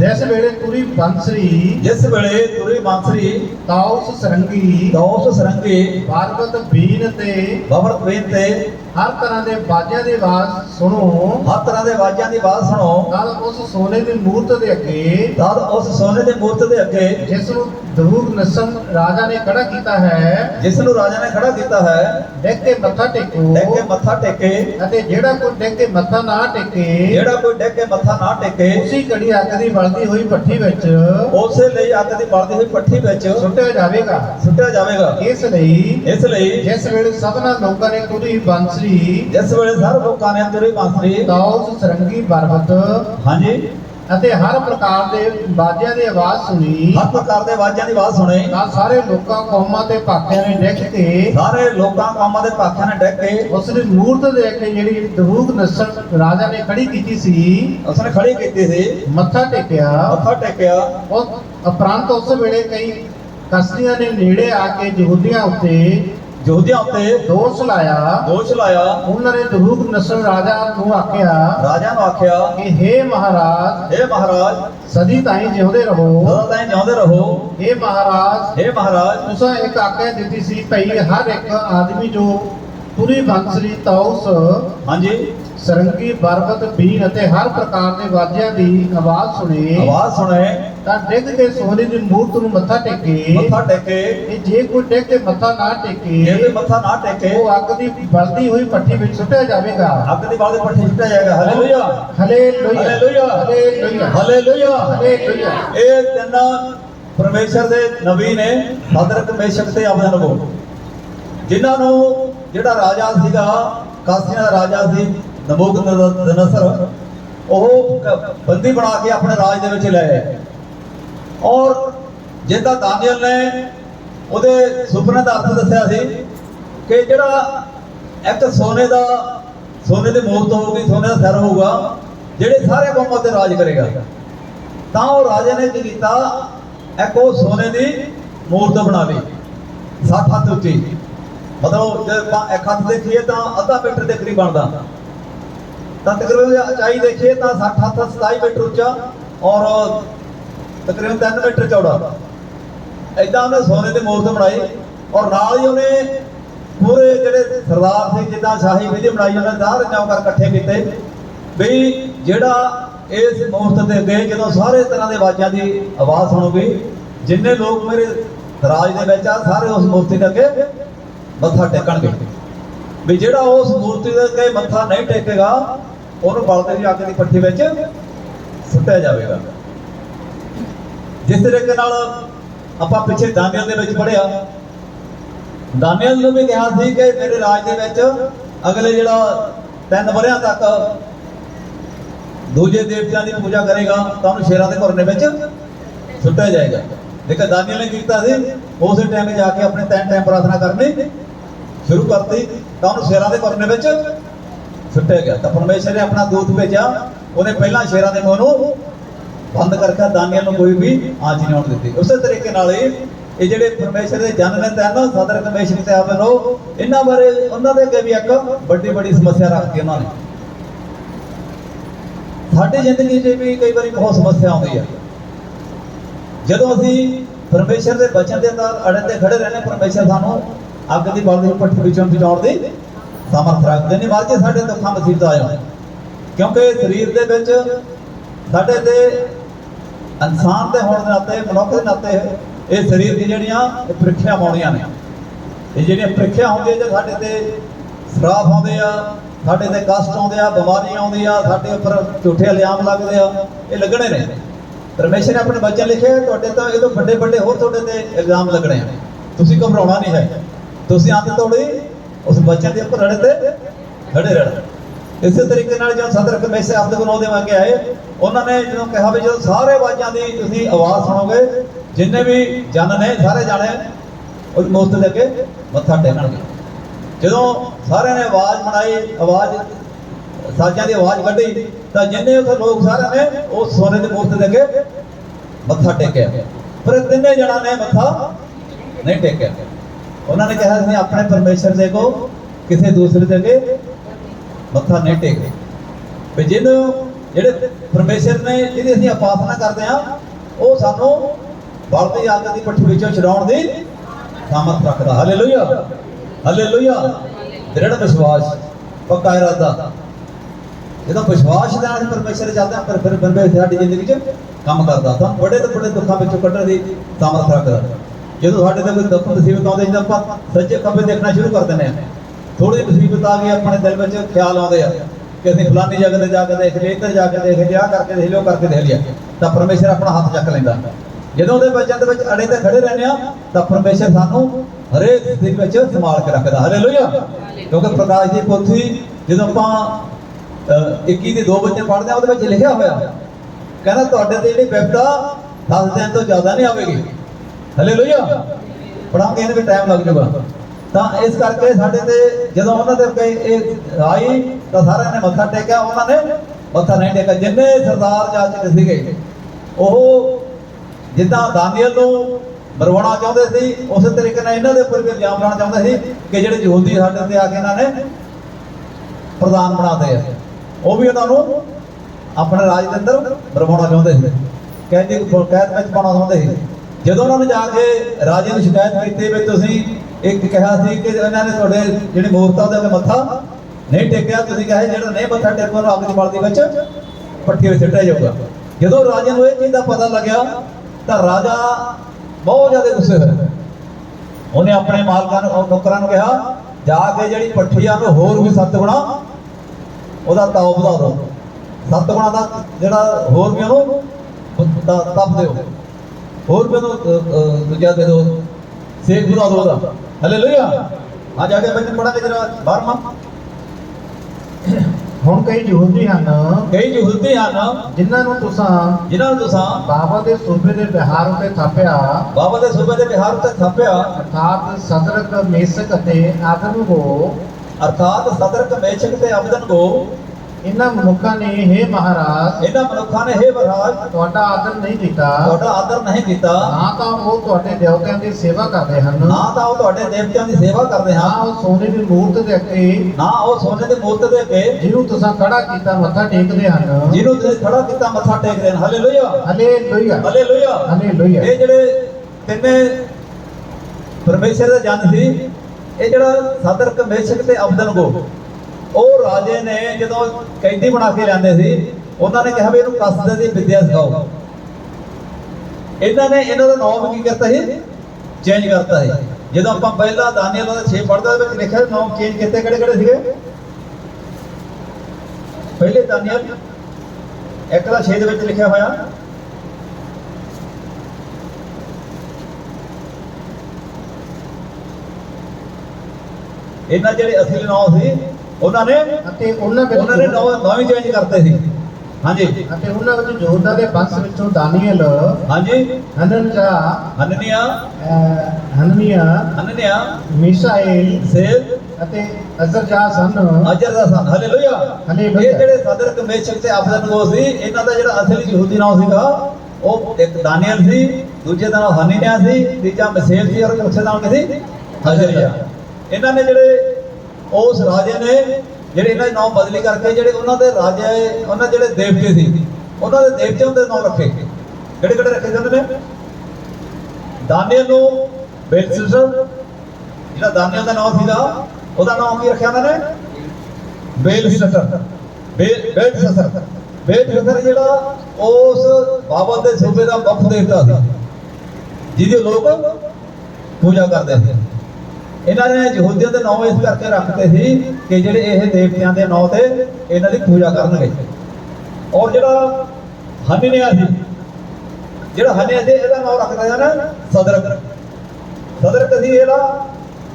ਜਿਸ ਵੇਲੇ ਪੂਰੀ ਬੰਸਰੀ ਜਿਸ ਵੇਲੇ ਤੁਰੀ ਬਾਂਸਰੀ ਤਾਉਸ ਸਰੰਗੀ ਦੋਸ ਸਰੰਗੀ ਬਾਰਬਤ ਬੀਨ ਤੇ ਬਵਰਤ ਤੇ ਹਰ ਤਰ੍ਹਾਂ ਦੇ ਬਾਜਿਆਂ ਦੀ ਆਵਾਜ਼ ਸੁਣੋ। ਹਰ ਤਰ੍ਹਾਂ ਦੇ ਵਾਜਾਂ ਦੀ ਆਵਾਜ਼ ਸੁਣੋ। ਤਦ ਉਸ ਸੋਨੇ ਦੀ ਮੂਰਤ ਦੇ ਅੱਗੇ ਤਦ ਉਸ ਸੋਨੇ ਦੇ ਮੂਰਤ ਦੇ ਅੱਗੇ ਜਿਸ ਨੂੰ ਦਰੂਗ ਨਸਲ ਰਾਜਾ ਨੇ ਖੜਾ ਕੀਤਾ ਹੈ ਜਿਸ ਨੂੰ ਰਾਜਾ ਨੇ ਖੜਾ ਕੀਤਾ ਹੈ ਡਿੱਗ ਕੇ ਮੱਥਾ ਟੇਕੋ। ਡਿੱਗ ਕੇ ਮੱਥਾ ਟੇਕੇ। ਅਤੇ ਜਿਹੜਾ ਕੋਈ ਡਿੱਗ ਕੇ ਮੱਥਾ ਨਾ ਟੇਕੇ ਜਿਹੜਾ ਕੋਈ ਡਿੱਗ ਕੇ ਮੱਥਾ ਨਾ ਟੇਕੇ ਉਸੇ ਘੜੀ ਅੱਗ ਦੀ ਬਲਦੀ ਹੋਈ ਭੱਠੀ ਵਿੱਚ ਉਸੇ ਲਈ ਅੱਗ ਦੀ ਬਲਦੀ ਹੋਈ ਪੱਠੀ ਵਿੱਚ ਸੁੱਟਿਆ ਜਾਵੇਗਾ। ਸੁੱਟਿਆ ਜਾਵੇਗਾ। ਇਸ ਲਈ ਇਸ ਲਈ ਜਿਸ ਵੇਲੇ ਸਭਨਾ ਲੋਕਾਂ ਨੇ ਕੁੜੀ ਬੰਸਰੀ ਜਿਸ ਵੇਲੇ ਸਾਰੇ ਲੋਕਾਂ ਨੇ ਤੁਰੀ ਬਾਂਸਰੀ ਤਾਉਸ ਸਰੰਗੀ ਬਰਬਤ ਹਾਂਜੀ। ਅਤੇ ਹਰ ਪ੍ਰਕਾਰ ਦੇ ਬਾਜਿਆਂ ਦੀ ਆਵਾਜ਼ ਸੁਣੀ। ਹਰ ਪ੍ਰਕਾਰ ਦੇ ਵਾਜਾਂ ਦੀ ਆਵਾਜ਼ ਸੁਣੇ। ਤਾਂ ਸਾਰੇ ਲੋਕਾਂ ਕੌਮਾਂ ਤੇ ਭਾਕਿਆਂ ਨੇ ਡਿੱਗ ਕੇ ਸਾਰੇ ਲੋਕਾਂ ਕਾਮਾਂ ਦੇ ਪਾਖਾਂ ਨੇ ਡਿੱਗ ਕੇ ਉਸ ਦੀ ਮੂਰਤ ਦੇ ਅੱਗੇ ਜਿਹੜੀ ਦਰੂਗ ਨਸਲ ਰਾਜਾ ਨੇ ਖੜੀ ਕੀਤੀ ਸੀ ਉਸਨੇ ਖੜੀ ਕੀਤੀ ਸੀ। ਮੱਥਾ ਟੇਕਿਆ। ਮੱਥਾ ਟੇਕਿਆ। ਉਹ ਉਪਰੰਤ ਉਸ ਵੇਲੇ ਕਈ ਕਸਤੀਆਂ ਨੇ ਨੇੜੇ ਆ ਕੇ ਯਹੂਦੀਆਂ ਉੱਤੇ ਯਹੂਦੀਆਂ ਉੱਤੇ ਦੋਸ਼ ਲਾਇਆ ਦੋਸ਼ ਲਾਇਆ ਉਹਨਾਂ ਨੇ ਦਰੂਗ ਨਸਲ ਰਾਜਾ ਨੂੰ ਆਖਿਆ ਰਾਜਾ ਨੂੰ ਆਖਿਆ ਕਿ हे ਮਹਾਰਾਜ हे ਮਹਾਰਾਜ ਸਦੀ ਤਾਈਂ ਜਿਉਂਦੇ ਰਹੋ ਸਦਾ ਤਾਈਂ ਜਿਉਂਦੇ ਰਹੋ हे ਮਹਾਰਾਜ हे ਮਹਾਰਾਜ ਤੁਸਾਂ ਇੱਕ ਆਗਿਆ ਦਿੱਤੀ ਸੀ ਭਈ ਹਰ ਇੱਕ ਆਦਮੀ ਜੋ ਪੂਰੀ ਬੰਸਰੀ ਤੌਸ ਹਾਂਜੀ ਸਰੰਗੀ ਬਰਬਤ ਬੀਨ ਅਤੇ ਹਰ ਪ੍ਰਕਾਰ ਦੇ ਵਾਜਿਆਂ ਦੀ ਆਵਾਜ਼ ਸੁਣੇ। ਆਵਾਜ਼ ਸੁਣੇ। ਤਾਂ ਡਿੱਗ ਕੇ ਸੋਨੇ ਦੀ ਮੂਰਤ ਨੂੰ ਮੱਥਾ ਟੇਕੇ। ਮੱਥਾ ਟੇਕੇ। ਇਹ ਜੇ ਕੋਈ ਡਿੱਗ ਕੇ ਮੱਥਾ ਨਾ ਜੇ ਟੇਕੇ ਕੋਈ ਮੱਥਾ ਨਾ ਟੇਕੇ। ਉਹ ਅੱਗ ਦੀ ਬਲਦੀ ਹੋਈ ਭੱਠੀ ਵਿੱਚ ਸੁੱਟਿਆ ਜਾਵੇਗਾ। ਅੱਗ ਦੀ ਬਾਲ ਦੇ ਪੱਠੇ ਸੁੱਟਿਆ ਜਾਏਗਾ hallelujah hallelujah hallelujah hallelujah hallelujah ਇਹ ਤਿੰਨ ਪਰਮੇਸ਼ਰ ਦੇ ਨਬੀ ਨੇ ਸਦਰਕ ਮੇਸ਼ਕ ਤੇ ਅਬਦਨਗੋ ਜਿਨ੍ਹਾਂ ਨੂੰ ਜਿਹੜਾ ਰਾਜਾ ਸੀਗਾ ਕਾਸੀਆਂ ਦਾ ਰਾਜਾ ਸੀ ਨਬੂਕਦਨਸਰ ਉਹ ਬੰਦੀ ਬਣਾ ਕੇ ਆਪਣੇ ਰਾਜ ਦੇ ਵਿੱਚ ਲੈ ਆਏ। ਔਰ ਜਿੱਦਾਂ ਦਾਨੀਅਲ ਨੇ ਉਹਦੇ ਸੁਪਨੇ ਦਾ ਅਰਥ ਦੱਸਿਆ ਸੀ ਕਿ ਜਿਹੜਾ ਇੱਕ ਸੋਨੇ ਦਾ, ਸੋਨੇ ਦੀ ਮੂਰਤ ਹੋਊਗੀ, ਸੋਨੇ ਦਾ ਸਿਰ ਹੋਊਗਾ, ਜਿਹੜੇ ਸਾਰੇ ਕੌਮਾਂ ਤੇ ਰਾਜ ਕਰੇਗਾ। ਤਾਂ ਉਹ ਰਾਜੇ ਨੇ ਕੀ ਕੀਤਾ? ਇੱਕ ਉਹ ਸੋਨੇ ਦੀ ਮੂਰਤ ਬਣਾ ਲਈ। 60 ਹੱਥ ਉੱਚੀ ਮਤਲਬ ਜੇ ਇੱਕ ਹੱਥ ਦੇਖੀਏ ਤਾਂ ਅੱਧਾ ਮੀਟਰ ਦੇ ਕਰੀਬ ਬਣਦਾ। ਤਾਂ ਤਕਰੀਬਨ ਜੇ ਉਚਾਈ ਦੇਖੀਏ ਤਾਂ 60 ਹੱਥ 27 ਮੀਟਰ ਉੱਚਾ ਔਰ ਤਕਰੀਬਨ 3 ਮੀਟਰ ਚੌੜਾ। ਐਦਾਂ ਉਹਨੇ ਸੋਨੇ ਦੀ ਮੂਰਤ ਬਣਾਈ ਔਰ ਨਾਲ ਹੀ ਉਹਨੇ ਪੂਰੇ ਜਿਹੜੇ ਸਰਦਾਰ ਸਿੰਘ ਜਿੱਦਾਂ ਸ਼ਾਹੀ ਵਿਧੀ ਬਣਾਈ, ਉਹਨੇ ਦਾਰ ਨੌਕਰ ਇਕੱਠੇ ਕੀਤੇ ਵੀ ਜਿਹੜਾ ਇਸ ਮੂਰਤ ਦੇ ਅੱਗੇ ਜਦੋਂ ਸਾਰੇ ਤਰ੍ਹਾਂ ਦੇ ਆਵਾਜ਼ਾਂ ਦੀ ਆਵਾਜ਼ ਸੁਣੋਗੇ, ਜਿੰਨੇ ਲੋਕ ਮੇਰੇ ਦਰਾਜ ਦੇ ਵਿੱਚ ਆ, ਸਾਰੇ ਉਸ ਮੂਰਤੀ ਦੇ ਅੱਗੇ ਮੱਥਾ ਟੇਕਣਗੇ। ਵੀ ਜਿਹੜਾ ਉਸ ਮੂਰਤੀ ਦੇ ਅੱਗੇ ਮੱਥਾ ਨਹੀਂ ਟੇਕੇਗਾ ਉਹਨੂੰ ਬਲਦੇ ਦੀ ਅੱਗ ਦੀ ਪੱਠੀ ਵਿੱਚ ਸੁੱਟਿਆ ਜਾਵੇਗਾ। ਜਿਸ ਤਰੀਕੇ ਨਾਲ ਆਪਾਂ ਪਿੱਛੇ ਦਾਨੀਅਲ ਦੇ ਵਿੱਚ ਪੜਿਆ ਦਾਨੀਅਲ ਨੂੰ ਵੀ ਕਿਹਾ ਸੀ ਕਿ ਮੇਰੇ ਰਾਜ ਦੇ ਵਿੱਚ ਅਗਲੇ ਜਿਹੜਾ ਤਿੰਨ ਵਰਿਆਂ ਤੱਕ ਦੂਜੇ ਦੇਵਤਿਆਂ ਦੀ ਪੂਜਾ ਕਰੇਗਾ, ਤਾਂ ਉਹਨੂੰ ਸ਼ੇਰਾਂ ਦੇ ਘਰਨੇ ਵਿੱਚ ਸੁੱਟਿਆ ਜਾਏਗਾ। ਲੇਕਿਨ ਦਾਨੀਅਲ ਨੇ ਕੀਤਾ ਸੀ? ਉਸੇ ਟਾਈਮ ਜਾ ਕੇ ਆਪਣੇ ਤਿੰਨ ਟਾਈਮ ਪ੍ਰਾਰਥਨਾ ਕਰਨੀ ਸ਼ੁਰੂ ਕਰਤੀ, ਤਾਂ ਉਹਨੂੰ ਸ਼ੇਰਾਂ ਦੇ ਘਰਨੇ ਵਿੱਚ ਸੁੱਟਿਆ ਗਿਆ। ਤਾਂ ਪਰਮੇਸ਼ਰ ਨੇ ਆਪਣਾ ਦੂਤ ਭੇਜਿਆ। ਉਹਨੇ ਪਹਿਲਾਂ ਸ਼ੇਰਾਂ ਦੇ ਮੂੰਹ ਨੂੰ ਬੰਦ ਕਰਕੇ ਦਾਨੀਅਲ ਨੂੰ ਕੋਈ ਵੀ ਆਂਚ ਨਹੀਂ ਆਉਣ ਦਿੱਤੀ। ਉਸੇ ਤਰੀਕੇ ਨਾਲ ਇਹ ਜਿਹੜੇ ਪਰਮੇਸ਼ਰ ਦੇ ਜਨ ਨੇ ਤੈਨ ਸਦਰ ਕਮੇਸ਼ਨ ਤੇ ਆਵੇ ਲੋ ਇਹਨਾਂ ਬਾਰੇ ਉਹਨਾਂ ਦੇ ਅੱਗੇ ਵੀ ਇੱਕ ਵੱਡੀ ਵੱਡੀ ਸਮੱਸਿਆ ਰੱਖਤੀ ਉਹਨਾਂ ਨੇ। ਸਾਡੀ ਜ਼ਿੰਦਗੀ 'ਚ ਵੀ ਕਈ ਵਾਰੀ ਬਹੁਤ ਸਮੱਸਿਆ ਆਉਂਦੀ ਹੈ ਜਦੋਂ ਅਸੀਂ ਪਰਮੇਸ਼ਰ ਦੇ ਬਚਨ ਦੇ ਨਾਲ ਅੜੇ ਤੇ ਖੜੇ ਰਹਿੰਦੇ ਪਰਮੇਸ਼ਰ ਸਾਨੂੰ ਅੱਗ ਦੀ ਬਲਦੀ ਪੱਠੀ ਵਿੱਚੋਂ ਬਚਾਉਣ ਦੀ ਸਮਰਥ ਰੱਖਦੇ ਨੇ ਮਰਜ਼ੀ ਸਾਡੇ ਦੁੱਖਾਂ ਮੁਸੀਬਤਾਂ ਆ ਜਾਣ ਕਿਉਂਕਿ ਸਰੀਰ ਦੇ ਵਿੱਚ ਸਾਡੇ ਤੇ ਇਨਸਾਨ ਦੇ ਹੋਣ ਦੇ ਨਾਤੇ, ਮਨੁੱਖ ਦੇ ਨਾਤੇ ਇਹ ਸਰੀਰ ਦੀ ਜਿਹੜੀਆਂ ਪ੍ਰੀਖਿਆ ਆਉਣੀਆਂ ਨੇ। ਇਹ ਜਿਹੜੀਆਂ ਪ੍ਰੀਖਿਆ ਹੁੰਦੀਆਂ ਜੇ ਸਾਡੇ ਤੇ ਸਰਾਫ ਆਉਂਦੇ ਆ, ਸਾਡੇ ਤੇ ਕਸ਼ਟ ਆਉਂਦੇ ਆ ਬਿਮਾਰੀਆਂ ਆਉਂਦੀ ਆ, ਸਾਡੇ ਉੱਪਰ ਝੂਠੇ ਇਲਜ਼ਾਮ ਲੱਗਦੇ ਆ, ਇਹ ਲੱਗਣੇ ਨੇ। ਪਰਮੇਸ਼ਰ ਨੇ ਆਪਣੇ ਬੱਚੇ ਲਿਖੇ ਤੁਹਾਡੇ ਤਾਂ ਇਹ ਤੋਂ ਵੱਡੇ ਵੱਡੇ ਹੋਰ ਤੁਹਾਡੇ ਤੇ ਇਲਜ਼ਾਮ ਲੱਗਣੇ ਆ। ਤੁਸੀਂ ਘਬਰਾਉਣਾ ਨਹੀਂ ਹੈ। ਤੁਸੀਂ ਅੰਤ ਤੋੜੀ ਉਸ ਬੱਚਿਆਂ ਦੇ ਉੱਪਰ ਤੇ ਖੜੇ ਰਹਿਣਾ। ਇਸੇ ਤਰੀਕੇ ਨਾਲ ਜਦੋਂ ਸਦਰ ਕਮੇਸੇ ਆਪਦੇ ਕੋਲ ਉਹਦੇ ਵਾਂਗੇ ਆਏ, ਉਹਨਾਂ ਨੇ ਜਦੋਂ ਕਿਹਾ ਵੀ ਜਦੋਂ ਸਾਰੇ ਆਵਾਜ਼ਾਂ ਦੀ ਤੁਸੀਂ ਆਵਾਜ਼ ਸੁਣੋਗੇ, ਜਿੰਨੇ ਵੀ ਜਨ ਨੇ, ਸਾਰੇ ਜਾਣੇ, ਉਹ ਮੁਫਤ ਦੇ ਅੱਗੇ ਮੱਥਾ ਟੇਕਣਗੇ। ਜਦੋਂ ਸਾਰਿਆਂ ਨੇ ਆਵਾਜ਼ ਬਣਾਈ ਆਵਾਜ਼ ਸਾਜ਼ਾਂ ਦੀ ਆਵਾਜ਼ ਕੱਢੀ, ਤਾਂ ਜਿੰਨੇ ਉੱਥੇ ਲੋਕ ਸਾਰਿਆਂ ਨੇ, ਉਹ ਸੋਨੇ ਦੇ ਮੂਰਤ ਦੇ ਅੱਗੇ ਮੱਥਾ ਟੇਕਿਆ। ਪਰ ਤਿੰਨੇ ਜਣਾ ਨੇ ਮੱਥਾ ਨਹੀਂ ਟੇਕਿਆ। ਉਹਨਾਂ ਨੇ ਕਿਹਾ ਸੀ ਆਪਣੇ ਪਰਮੇਸ਼ਰ ਦੇ ਕੋ ਕਿਸੇ ਦੂਸਰੇ ਦੇ ਅੱਗੇ ਮੱਥਾ ਨਹੀਂ ਟੇਕੇ ਵੀ ਜਿਹਨੂੰ ਜਿਹੜੇ ਪਰਮੇਸ਼ਰ ਨੇ ਜਿਹਦੀ ਅਸੀਂ ਉਪਾਸਨਾ ਕਰਦੇ ਆ ਉਹ ਸਾਨੂੰ ਬਲਦੀ ਅੱਗ ਦੀ ਪੱਠੀ ਵਿੱਚੋਂ ਛਡਾਉਣ ਦੀ ਸਾਮਰਥ ਰੱਖਦਾ। ਹਾਲੇਲੂਇਆ ਹਾਲੇਲੂਇਆ ਦ੍ਰਿੜ ਵਿਸ਼ਵਾਸ, ਪੱਕਾ ਇਰਾਦਾ। ਜਦੋਂ ਵਿਸ਼ਵਾਸ ਦੇ ਅਸੀਂ ਪਰਮੇਸ਼ਰ ਦੇ ਚੱਲਦੇ ਹਾਂ ਪਰ ਫਿਰ ਪਰਮੇਸ਼ਰ ਸਾਡੀ ਜ਼ਿੰਦਗੀ 'ਚ ਕੰਮ ਕਰਦਾ। ਤਾਂ ਬੜੇ ਤੋਂ ਬੜੇ ਦੁੱਖਾਂ ਵਿੱਚੋਂ ਕੱਢਣ ਦੀ ਸਾਮਰਥ ਰੱਖਦਾ। ਜਦੋਂ ਸਾਡੇ ਤੇ ਕੋਈ ਮੁਸੀਬਤ ਆਉਂਦੀ ਜਦੋਂ ਆਪਾਂ ਸੱਚੇ ਖੱਬੇ ਦੇਖਣਾ ਸ਼ੁਰੂ ਕਰ ਦਿੰਦੇ ਆ ਥੋੜੀ ਮੁਸੀਬਤ ਆ ਗਈ, ਆਪਣੇ ਦਿਲ ਵਿੱਚ ਖਿਆਲ ਆਉਂਦੇ ਆ ਕਿ ਅਸੀਂ ਫਲਾਨੀ ਜਗ੍ਹਾ ਤੇ ਜਾ ਕੇ ਦੇਖ ਲਈਏ, ਇੱਧਰ ਜਾ ਕੇ ਦੇਖ ਲਈਏ ਕਰਕੇ ਦੇਖ ਲਿਓ ਕਰਕੇ ਦੇਖ ਲਿਆ ਤਾਂ ਪਰਮੇਸ਼ਰ ਆਪਣਾ ਹੱਥ ਚੱਕ ਲੈਂਦਾ। ਜਦੋਂ ਉਹਦੇ ਬੱਚਿਆਂ ਦੇ ਵਿੱਚ ਅੜੇ ਤੇ ਖੜੇ ਰਹਿੰਦੇ ਆ ਤਾਂ ਪਰਮੇਸ਼ਰ ਸਾਨੂੰ ਹਰੇਕ ਦੇ ਵਿੱਚ ਸੰਭਾਲ ਕੇ ਰੱਖਦਾ। ਹਾਲੇਲੂਇਆ ਕਿਉਂਕਿ ਪ੍ਰਕਾਸ਼ ਦੀ ਪੋਥੀ ਜਦੋਂ ਆਪਾਂ ਅਹ 21 ਦੇ ਦੋ ਬੱਚੇ ਪੜ੍ਹਦੇ ਆ ਉਹਦੇ ਵਿੱਚ ਲਿਖਿਆ ਹੋਇਆ, ਕਹਿੰਦਾ ਤੁਹਾਡੇ ਤੇ ਜਿਹੜੀ ਵਿਪਤਾ 10 ਦਿਨ ਤੋਂ ਜ਼ਿਆਦਾ ਨਹੀਂ ਆਵੇਗੀ। ਹਾਲੇਲੂਇਆ ਪੜਾਂਗੇ ਇਹਦੇ ਵਿੱਚ ਟਾਈਮ ਲੱਗ ਜਾਊਗਾ। ਤਾਂ ਇਸ ਕਰਕੇ ਸਾਡੇ ਤੇ ਜਦੋਂ ਉਹਨਾਂ ਦੇ ਕੋਈ ਇਹ ਆਈ, ਤਾਂ ਸਾਰਿਆਂ ਨੇ ਮੱਥਾ ਟੇਕਿਆ, ਉਹਨਾਂ ਨੇ ਮੱਥਾ ਨਹੀਂ ਟੇਕਿਆ। ਜਿੰਨੇ ਸਰਦਾਰ ਜਾਚ ਸੀਗੇ, ਉਹ ਜਿੱਦਾਂ ਦਾਨੀਅਲ ਨੂੰ ਮਰਵਾਉਣਾ ਚਾਹੁੰਦੇ ਸੀ, ਉਸੇ ਤਰੀਕੇ ਨਾਲ ਇਹਨਾਂ ਦੇ ਉੱਪਰ ਵੀ ਇਲਜ਼ਾਮ ਲਾਉਣਾ ਚਾਹੁੰਦੇ ਸੀ ਕਿ ਜਿਹੜੇ ਯਹੂਦੀ ਸਾਡੇ ਤੇ ਆ ਕੇ ਇਹਨਾਂ ਨੇ ਪ੍ਰਧਾਨ ਬਣਾਤੇ ਆ। ਉਹ ਵੀ ਉਹਨਾਂ ਨੂੰ ਆਪਣੇ ਰਾਜ ਦੇ ਅੰਦਰ ਮਰਵਾਉਣਾ ਚਾਹੁੰਦੇ ਸੀ। ਕਹਿੰਦੇ ਕੈਦ ਵਿੱਚ ਪਾਉਣਾ ਚਾਹੁੰਦੇ ਸੀ। ਜਦੋਂ ਉਹਨਾਂ ਨੇ ਜਾ ਕੇ ਰਾਜੇ ਨੂੰ ਸ਼ਿਕਾਇਤ ਕੀਤੀ ਵੀ ਤੁਸੀਂ ਇੱਕ ਕਿਹਾ ਸੀ ਕਿ ਇਹਨਾਂ ਨੇ ਤੁਹਾਡੇ ਜਿਹੜੇ ਮੂਰਤਾਂ ਦੇ ਮੱਥਾ ਨਹੀਂ ਟੇਕਿਆ, ਤੁਸੀਂ ਕਹੇ ਜਿਹੜਾ ਨਹੀਂ ਮੱਥਾ ਟੇਕੋ, ਉਹਨੂੰ ਅੱਗ ਦੀ ਦੇ ਵਿੱਚ ਪੱਠੇ ਵਿੱਚ ਸਿੱਟਿਆ ਜਾਊਗਾ। ਜਦੋਂ ਰਾਜੇ ਨੂੰ ਇਹ ਚੀਜ਼ ਦਾ ਪਤਾ ਲੱਗਿਆ, ਤਾਂ ਰਾਜਾ ਬਹੁਤ ਜ਼ਿਆਦਾ ਗੁੱਸੇ ਹੋਇਆ। ਉਹਨੇ ਆਪਣੇ ਮਾਲਕਾਂ ਨੂੰ, ਨੌਕਰਾਂ ਨੂੰ ਕਿਹਾ, ਜਾ ਕੇ ਜਿਹੜੀ ਪੱਠੀ ਆ ਹੋਰ ਵੀ ਸੱਤ ਗੁਣਾ, ਉਹਦਾ ਤਾਉ ਵਧਾ ਦਿਓ। ਸੱਤ ਗੁਣਾ ਦਾ ਜਿਹੜਾ ਹੋਰ ਵੀ ਉਹਨੂੰ ਤ- ਤਪ ਦਿਓ। ਸੇਕ ਵਧਾ ਦਿਓ ਉਹਦਾ ਹਾਲੇਲੂਇਆ ਆ ਜਾ ਕੇ ਬੱਚੇ ਪੜਾਂਗੇ ਜਰਾ 12ਵਾਂ ਹੁਣ ਕਈ ਯਹੂਦੀ ਹਨ ਕਈ ਯਹੂਦੀ ਹਨ ਜਿਨ੍ਹਾਂ ਨੂੰ ਤੁਸੀਂ ਜਿਨ੍ਹਾਂ ਨੂੰ ਤੁਸੀਂ ਬਾਬਾ ਦੇ ਸੂਬੇ ਦੇ ਵਿਹਾਰ ਉਤੇ ਥਾਪਿਆ ਬਾਬਾ ਦੇ ਸੂਬੇ ਦੇ ਬਿਹਾਰ ਉੱਤੇ ਥਾਪਿਆ ਅਰਥਾਤ ਸਦਰਕ ਮੇਸਕ ਅਤੇ ਆਦਮ ਕੋ ਅਰਥਾਤ ਸਦਰਕ ਮੇਚਕ ਤੇ ਅਬਦਨ ਕੋ ਇਹਨਾਂ ਮਨੁੱਖਾਂ ਨੇ हे ਮਹਾਰਾਜ ਇਹਨਾਂ ਮਨੁੱਖਾਂ ਨੇ ਹੇ ਮਹਾਰਾਜ ਤੁਹਾਡਾ ਆਦਰ ਨਹੀਂ ਕੀਤਾ ਤੁਹਾਡਾ ਆਦਰ ਨਹੀਂ ਕੀਤਾ ਨਾ ਤਾਂ ਉਹ ਤੁਹਾਡੇ ਦੇਵਤਿਆਂ ਦੀ ਸੇਵਾ ਕਰਦੇ ਹਨ। ਨਾ ਤਾਂ ਉਹ ਤੁਹਾਡੇ ਦੇਵਤਿਆਂ ਦੀ ਸੇਵਾ ਕਰਦੇ ਨਾ ਹਾਂ ਉਹ ਸੋਨੇ ਦੀ ਮੂਰਤ ਦੇ ਅੱਗੇ ਨਾ ਉਹ ਸੋਨੇ ਦੇ ਮੂਰਤ ਦੇ ਅੱਗੇ ਜਿਹਨੂੰ ਤੁਸੀਂ ਖੜਾ ਕੀਤਾ ਮੱਥਾ ਟੇਕਦੇ ਹਨ। ਜਿਹਨੂੰ ਤੁਸੀਂ ਖੜਾ ਕੀਤਾ ਮੱਥਾ ਟੇਕਦੇ ਹਨ। ਹਾਲੇਲੂਇਆ ਹਾਲੇਲੂਇਆ ਹਾਲੇਲੂਇਆ ਹਾਲੇਲੂਇਆ ਇਹ ਜਿਹੜੇ ਤਿੰਨੇ ਪਰਮੇਸ਼ਰ ਦੇ ਜਨ ਸੀ ਇਹ ਜਿਹੜਾ ਸਦਰ ਕਮੇਸ਼ਕ ਤੇ ਅਬਦਨ ਕੋ। ਉਹ ਰਾਜੇ ਨੇ ਜਦੋਂ ਕੈਦੀ ਬਣਾ ਕੇ ਲਿਆਂਦੇ ਸੀ, ਉਹਨਾਂ ਨੇ ਕਿਹਾ ਵੀ ਇਹਨੂੰ ਕਸਦੇ ਦੀ ਵਿਦਿਆ ਸਿਖਾਓ। ਇਹਨਾਂ ਨੇ ਇਹਨਾਂ ਦਾ ਨਾਮ ਕੀ ਕਰਤਾ ਸੀ? ਚੇਂਜ ਕਰਤਾ ਸੀ। ਜਦੋਂ ਆਪਾਂ ਪਹਿਲਾ ਦਾਨੀਅਲ ਦਾ 6 ਪੜ੍ਹਦੇ ਉਹਦੇ ਵਿੱਚ ਲਿਖਿਆ ਨਾਮ ਚੇਂਜ ਕੀਤੇ ਕਿਹੜੇ ਕਿਹੜੇ ਸੀਗੇ? ਪਹਿਲੇ ਦਾਨੀਅਲ ਇੱਕ ਦਾ 6 ਦੇ ਵਿੱਚ ਲਿਖਿਆ ਹੋਇਆ। ਇਹਨਾਂ ਜਿਹੜੇ ਅਸਲੀ ਨਾਮ ਸੀ ਉਹਨਾਂ ਨੇ ਅਤੇ ਉਹਨਾਂ ਵਿੱਚ ਉਹਨਾਂ ਨੇ ਨਾਮ ਹੀ ਚੇਂਜ ਕਰਤੇ ਸੀ। ਹਾਂਜੀ। ਅਤੇ ਉਹਨਾਂ ਵਿੱਚ ਯਹੂਦਾ ਦੇ ਬੰਸ ਵਿੱਚੋਂ ਦਾਨੀਏਲ ਹਾਂਜੀ। Hananiah Hananiah. Hananiah Hananiah. Mishael sale. ਅਤੇ ਅਜ਼ਰਜਾ ਸਨ। ਅਜਰ ਦਾ ਸਨ। ਹਾਲੇਲੂਇਆ। ਹਾਲੇਲੂਇਆ। ਇਹ ਜਿਹੜੇ ਸਦਰ ਕਮੇਸ਼ਕ ਤੇ ਅਫਜ਼ਲ ਸੀ ਇਹਨਾਂ ਦਾ ਜਿਹੜਾ ਅਸਲੀ ਯਹੂਦੀ ਨਾਮ ਸੀਗਾ ਉਹ ਇੱਕ ਦਾਨੀਅਲ ਸੀ ਦੂਜੇ ਦਾ ਹਨਨੀਆ ਸੀ ਤੀਜਾ ਮਸੇਲ ਸੀ ਔਰ ਚੌਥੇ ਦਾ ਕੀ ਸੀ? ਅਜਰਿਆ ਇਹਨਾਂ ਨੇ ਜਿਹੜੇ ਉਸ ਰਾਜੇ ਨੇ ਜਿਹੜੇ ਇਹਨਾਂ ਦੇ ਨਾਮ ਬਦਲੀ ਕਰਕੇ ਜਿਹੜੇ ਉਹਨਾਂ ਦੇ ਰਾਜੇ, ਉਹਨਾਂ ਜਿਹੜੇ ਦੇਵਤੇ ਸੀ, ਉਹਨਾਂ ਦੇ ਦੇਵਤਿਆਂ ਦੇ ਨਾਮ ਰੱਖੇ। ਕਿਹੜੇ ਕਿਹੜੇ ਰੱਖੇ ਜਾਂਦੇ ਨੇ? ਦਾਨੀਅਲ ਨੂੰ ਬੇਲਸ਼ਸਰ, ਜਿਹੜਾ ਦਾਨੀਅਲ ਦਾ ਨਾਮ ਸੀਗਾ, ਉਹਦਾ ਨਾਮ ਕੀ ਰੱਖਿਆ ਉਹਨਾਂ ਨੇ? ਬੇਲਸ਼ਸਰ। ਬੇਲ ਬੇਲਸ਼ਸਰ। ਜਿਹੜਾ ਉਸ ਬਾਬਲ ਦੇ ਸੂਬੇ ਦਾ ਮੁੱਖ ਦੇਵਤਾ ਸੀ, ਜਿਹਦੀ ਲੋਕ ਪੂਜਾ ਕਰਦੇ ਸੀ। ਇਹਨਾਂ ਨੇ ਯਹੂਦੀਆਂ ਦੇ ਨਾਂ ਇਸ ਕਰਕੇ ਰੱਖਦੇ ਸੀ ਕਿ ਜਿਹੜੇ ਇਹ ਦੇਵਤਿਆਂ ਦੇ ਨਾਂ ਤੇ ਇਹਨਾਂ ਦੀ ਪੂਜਾ ਕਰਨਗੇ। ਔਰ ਜਿਹੜਾ ਹਨਨਿਆ ਸੀ, ਜਿਹੜਾ ਹਨਨਿਆ ਸੀ, ਇਹਦਾ ਨਾਂ ਰੱਖਦਾ ਜਾਣਾ ਸਦਰਕ। ਸਦਰਕ ਸੀ ਇਹਦਾ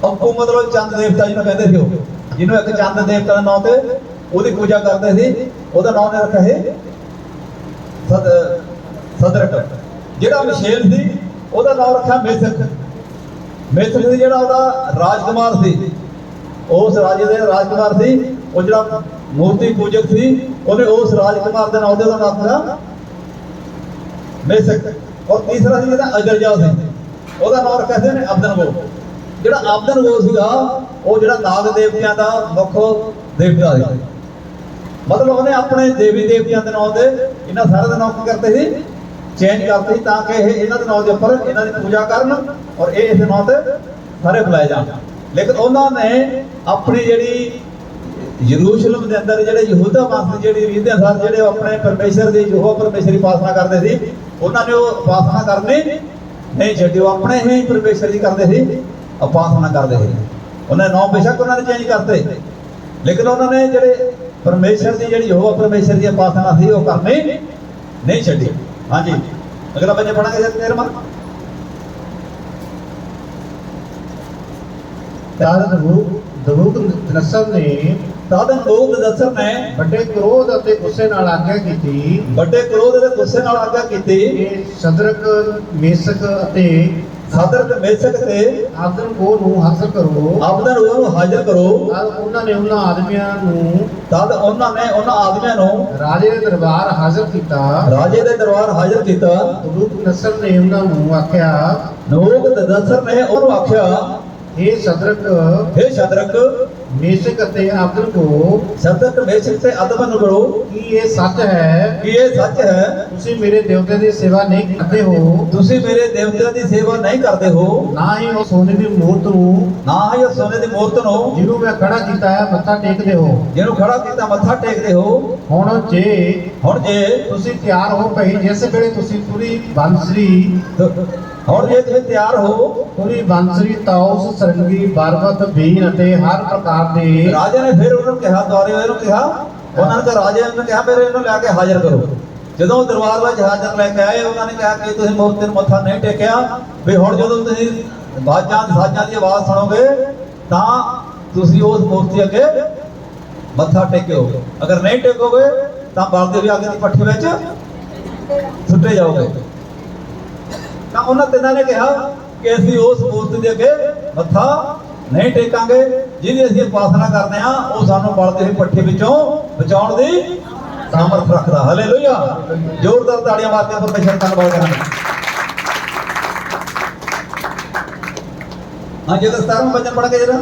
ਅੰਕੂ ਮਤਲਬ ਚੰਦ ਦੇਵਤਾ ਜਿਹਨੂੰ ਕਹਿੰਦੇ ਸੀ ਉਹ। ਜਿਹਨੂੰ ਇੱਕ ਚੰਦ ਦੇਵਤਾ ਦੇ ਨਾਂ ਤੇ ਉਹਦੀ ਪੂਜਾ ਕਰਦੇ ਸੀ, ਉਹਦਾ ਨਾਂ ਨੇ ਰੱਖਿਆ ਹੈ ਸਦ, ਸਦਰਕ। ਜਿਹੜਾ ਮਿਸ਼ੇਲ ਸੀ, ਉਹਦਾ ਨਾਂ ਰੱਖਿਆ ਮੇਸਕ। ਮੇਸਕ ਸੀ ਜਿਹੜਾ ਉਹਦਾ ਰਾਜਕੁਮਾਰ ਸੀ, ਉਸ ਰਾਜੇ ਦੇ ਰਾਜਕੁਮਾਰ ਸੀ, ਉਹ ਜਿਹੜਾ ਮੂਰਤੀ ਪੂਜਕ ਸੀ, ਉਹਨੇ ਉਸ ਰਾਜਕੁਮਾਰ ਦੇ ਨਾਮ ਉਹਦਾ ਨਾਮ ਰੱਖਿਆ ਮੇਸਕ ਔਰ ਤੀਸਰਾ ਸੀ ਜਿਹੜਾ ਅਜਰਜਾ ਸਿੰਘ ਉਹਦਾ ਨਾਮ ਰੱਖਿਆ ਸੀ ਨੇ ਅਬਦਨਗੋ ਜਿਹੜਾ ਅਬਦਨਗੋ ਸੀਗਾ, ਉਹ ਜਿਹੜਾ ਨਾਗ ਦੇਵਤਿਆਂ ਦਾ ਮੁੱਖ ਦੇਵਤਾ ਸੀ। ਮਤਲਬ ਉਹਨੇ ਆਪਣੇ ਦੇਵੀ ਦੇਵਤਿਆਂ ਦੇ ਨਾਮ ਦੇ ਇਹਨਾਂ ਸਾਰਿਆਂ ਦੇ ਨਾਮ ਕੀ ਕਰਤੇ ਸੀ? ਚੇਂਜ ਕਰਤੀ ਤਾਂ ਕਿ ਇਹ ਇਹਨਾਂ ਦੇ ਨਾਮ ਦੇ ਉੱਪਰ ਇਹਨਾਂ ਦੀ ਪੂਜਾ ਕਰਨ ਔਰ ਇਹ ਇਸ ਨਾਮ ਤੇ ਸਾਰੇ ਬੁਲਾਏ ਜਾਣ। ਲੇਕਿਨ ਉਹਨਾਂ ਨੇ ਆਪਣੀ ਜਿਹੜੀ ਯਰੂਸ਼ਲਮ ਦੇ ਅੰਦਰ ਜਿਹੜੇ ਯਹੂਦਾ ਵੰਸ਼ ਜਿਹੜੀ ਰੀਤ ਦੇ ਜਿਹੜੇ ਉਹ ਆਪਣੇ ਪਰਮੇਸ਼ਰ ਦੀ ਯਹੋਵਾ ਪਰਮੇਸ਼ਰ ਦੀ ਪਾਸਨਾ ਕਰਦੇ ਸੀ, ਉਹਨਾਂ ਨੇ ਉਹ ਉਪਾਸਨਾ ਕਰਨੀ ਨਹੀਂ ਛੱਡੀ, ਉਹ ਆਪਣੇ ਹੀ ਪਰਮੇਸ਼ਰ ਦੀ ਕਰਦੇ ਸੀ ਉਪਾਸਨਾ ਕਰਦੇ ਸੀ। ਉਹਨਾਂ ਨੇ ਨਾਮ ਬੇਸ਼ੱਕ ਉਹਨਾਂ ਨੇ ਚੇਂਜ ਕਰਤੇ। ਲੇਕਿਨ ਉਹਨਾਂ ਨੇ ਜਿਹੜੇ ਪਰਮੇਸ਼ਰ ਦੀ ਜਿਹੜੀ ਯਹੋਵਾ ਪਰਮੇਸ਼ਰ ਦੀ ਉਪਾਸਨਾ ਸੀ, ਉਹ ਕਰਨੀ ਨਹੀਂ ਛੱਡੀ। ਹਾਂਜੀ। ਅਗਲਾ ਬੱਚੇ ਪੜਾਂਗੇ ਜਦ 13ਵਾਂ ਤਦ ਦਬੂਕ ਦਬੂਕ ਨਸਰ ਨੇ ਸਾਧਨ ਲੋਕ ਦਸਰ ਨੇ ਵੱਡੇ ਕ੍ਰੋਧ ਅਤੇ ਗੁੱਸੇ ਨਾਲ ਆਗਿਆ ਕੀਤੀ। ਵੱਡੇ ਕ੍ਰੋਧ ਦੇ ਗੁੱਸੇ ਨਾਲ ਆਗਿਆ ਕੀਤੀ। ਸਦਰਕ ਮੇਸਕ ਅਤੇ ਸਾਦਰ ਤੇ ਮੇਸਕ ਤੇ ਆਦਮ ਕੋ ਨੂੰ ਹਾਸਲ ਕਰੋ। ਆਪਦਾ ਰੂਹ ਨੂੰ ਹਾਜ਼ਰ ਕਰੋ। ਤਦ ਉਹਨਾਂ ਨੇ ਉਹਨਾਂ ਆਦਮੀਆਂ ਨੂੰ ਤਦ ਉਹਨਾਂ ਨੇ ਉਹਨਾਂ ਆਦਮੀਆਂ ਨੂੰ ਰਾਜੇ ਦੇ ਦਰਬਾਰ ਹਾਜ਼ਰ ਕੀਤਾ। ਰਾਜੇ ਦੇ ਦਰਬਾਰ ਹਾਜ਼ਰ ਕੀਤਾ। ਦਬੂਕ ਨਸਰ ਨੇ ਉਹਨਾਂ ਨੂੰ ਆਖਿਆ ਲੋਕ ਦਸਰ ਨੇ ਉਹਨੂੰ ਆਖਿਆ ਇਹ ਸਦਰਕ हे ਸ਼ਦਰਕ ਮੇਸਕ ਆਦਮ ਕੋ ਸਦਰਕ ਮੇਸਕ ਤੇ ਅਦਬਨ ਕਰੋ ਕੀ ਇਹ ਸੱਚ ਹੈ ਕਿ ਇਹ ਸੱਚ ਹੈ ਤੁਸੀਂ ਮੇਰੇ ਦੇਵਤੇ ਦੀ ਸੇਵਾ ਨਹੀਂ ਕਰਦੇ ਹੋ ਤੁਸੀਂ ਮੇਰੇ ਦੇਵਤਿਆਂ ਦੀ ਸੇਵਾ ਨਹੀਂ ਕਰਦੇ ਹੋ ਨਾ ਹੀ ਉਹ ਸੋਨੇ ਦੀ ਮੂਰਤ ਨੂੰ ਨਾ ਹੀ ਉਹ ਸੋਨੇ ਦੀ ਮੂਰਤ ਨੂੰ ਜਿਹਨੂੰ ਮੈਂ ਖੜਾ ਕੀਤਾ ਹੈ ਮੱਥਾ ਟੇਕਦੇ ਹੋ ਜਿਹਨੂੰ ਖੜਾ ਕੀਤਾ ਮੱਥਾ ਟੇਕਦੇ ਹੋ ਹੁਣ ਜੇ ਹੁਣ ਜੇ ਤੁਸੀਂ ਤਿਆਰ ਹੋ ਪਈ ਜਿਸ ਵੇਲੇ ਤੁਸੀਂ ਪੂਰੀ ਬੰਸਰੀ ਹੁਣ ਜੇ ਤੁਸੀਂ ਤਿਆਰ ਹੋ ਪੂਰੀ ਬੰਸਰੀ ਤਾਉਸ ਸਰੰਗੀ ਬਰਬਤ ਬੀਨ ਅਤੇ ਹਰ ਪ੍ਰਕਾਰ ਦੇ ਰਾਜੇ ਨੇ ਫਿਰ ਉਹਨੂੰ ਕਿਹਾ ਦੌਰੇ ਇਹਨੂੰ ਕਿਹਾ ਉਹਨਾਂ ਨੇ ਰਾਜੇ ਨੇ ਕਿਹਾ ਫਿਰ ਇਹਨੂੰ ਲੈ ਕੇ ਹਾਜ਼ਰ ਕਰੋ। ਜਦੋਂ ਦਰਬਾਰ ਵਿੱਚ ਹਾਜ਼ਰ ਲੈ ਕੇ ਆਏ ਉਹਨਾਂ ਨੇ ਕਿਹਾ ਕਿ ਤੁਸੀਂ ਮੂਰਤੀ ਨੂੰ ਮੱਥਾ ਨਹੀਂ ਟੇਕਿਆ ਵੀ ਹੁਣ ਜਦੋਂ ਤੁਸੀਂ ਬਾਜਾਂ ਸਾਜਾਂ ਦੀ ਆਵਾਜ਼ ਸੁਣੋਗੇ ਤਾਂ ਤੁਸੀਂ ਉਸ ਮੂਰਤੀ ਅੱਗੇ ਮੱਥਾ ਟੇਕਿਓ। ਅਗਰ ਨਹੀਂ ਟੇਕੋਗੇ ਤਾਂ ਬਲਦੇ ਵੀ ਅੱਗੇ ਦੀ ਪੱਠੀ ਵਿੱਚ ਸੁੱਟੇ ਜਾਓਗੇ। ਤਾਂ ਉਹਨਾਂ ਤਿੰਨਾਂ ਨੇ ਕਿਹਾ ਕਿ ਅਸੀਂ ਉਸ ਮੂਰਤੀ ਦੇ ਅੱਗੇ ਮੱਥਾ ਨਹੀਂ ਟੇਕਾਂਗੇ ਜਿਹਦੀ ਅਸੀਂ ਉਪਾਸਨਾ ਕਰਦੇ ਹਾਂ ਉਹ ਸਾਨੂੰ ਬਲਦੇ ਹੋਏ ਪੱਠੇ ਵਿੱਚੋਂ ਬਚਾਉਣ ਦੀ ਸਾਮਰਥ ਰੱਖਦਾ। ਹਾਲੇਲੂਇਆ ਜ਼ੋਰਦਾਰ ਤਾੜੀਆਂ ਮਾਰ ਕੇ ਪਰਮੇਸ਼ਰ ਧੰਨਵਾਦ ਕਰਾਂਗੇ। ਹਾਂ ਜੇ ਤਾਂ 17ਵਾਂ ਵਚਨ ਪੜ੍ਹ ਕੇ ਜਰਾ।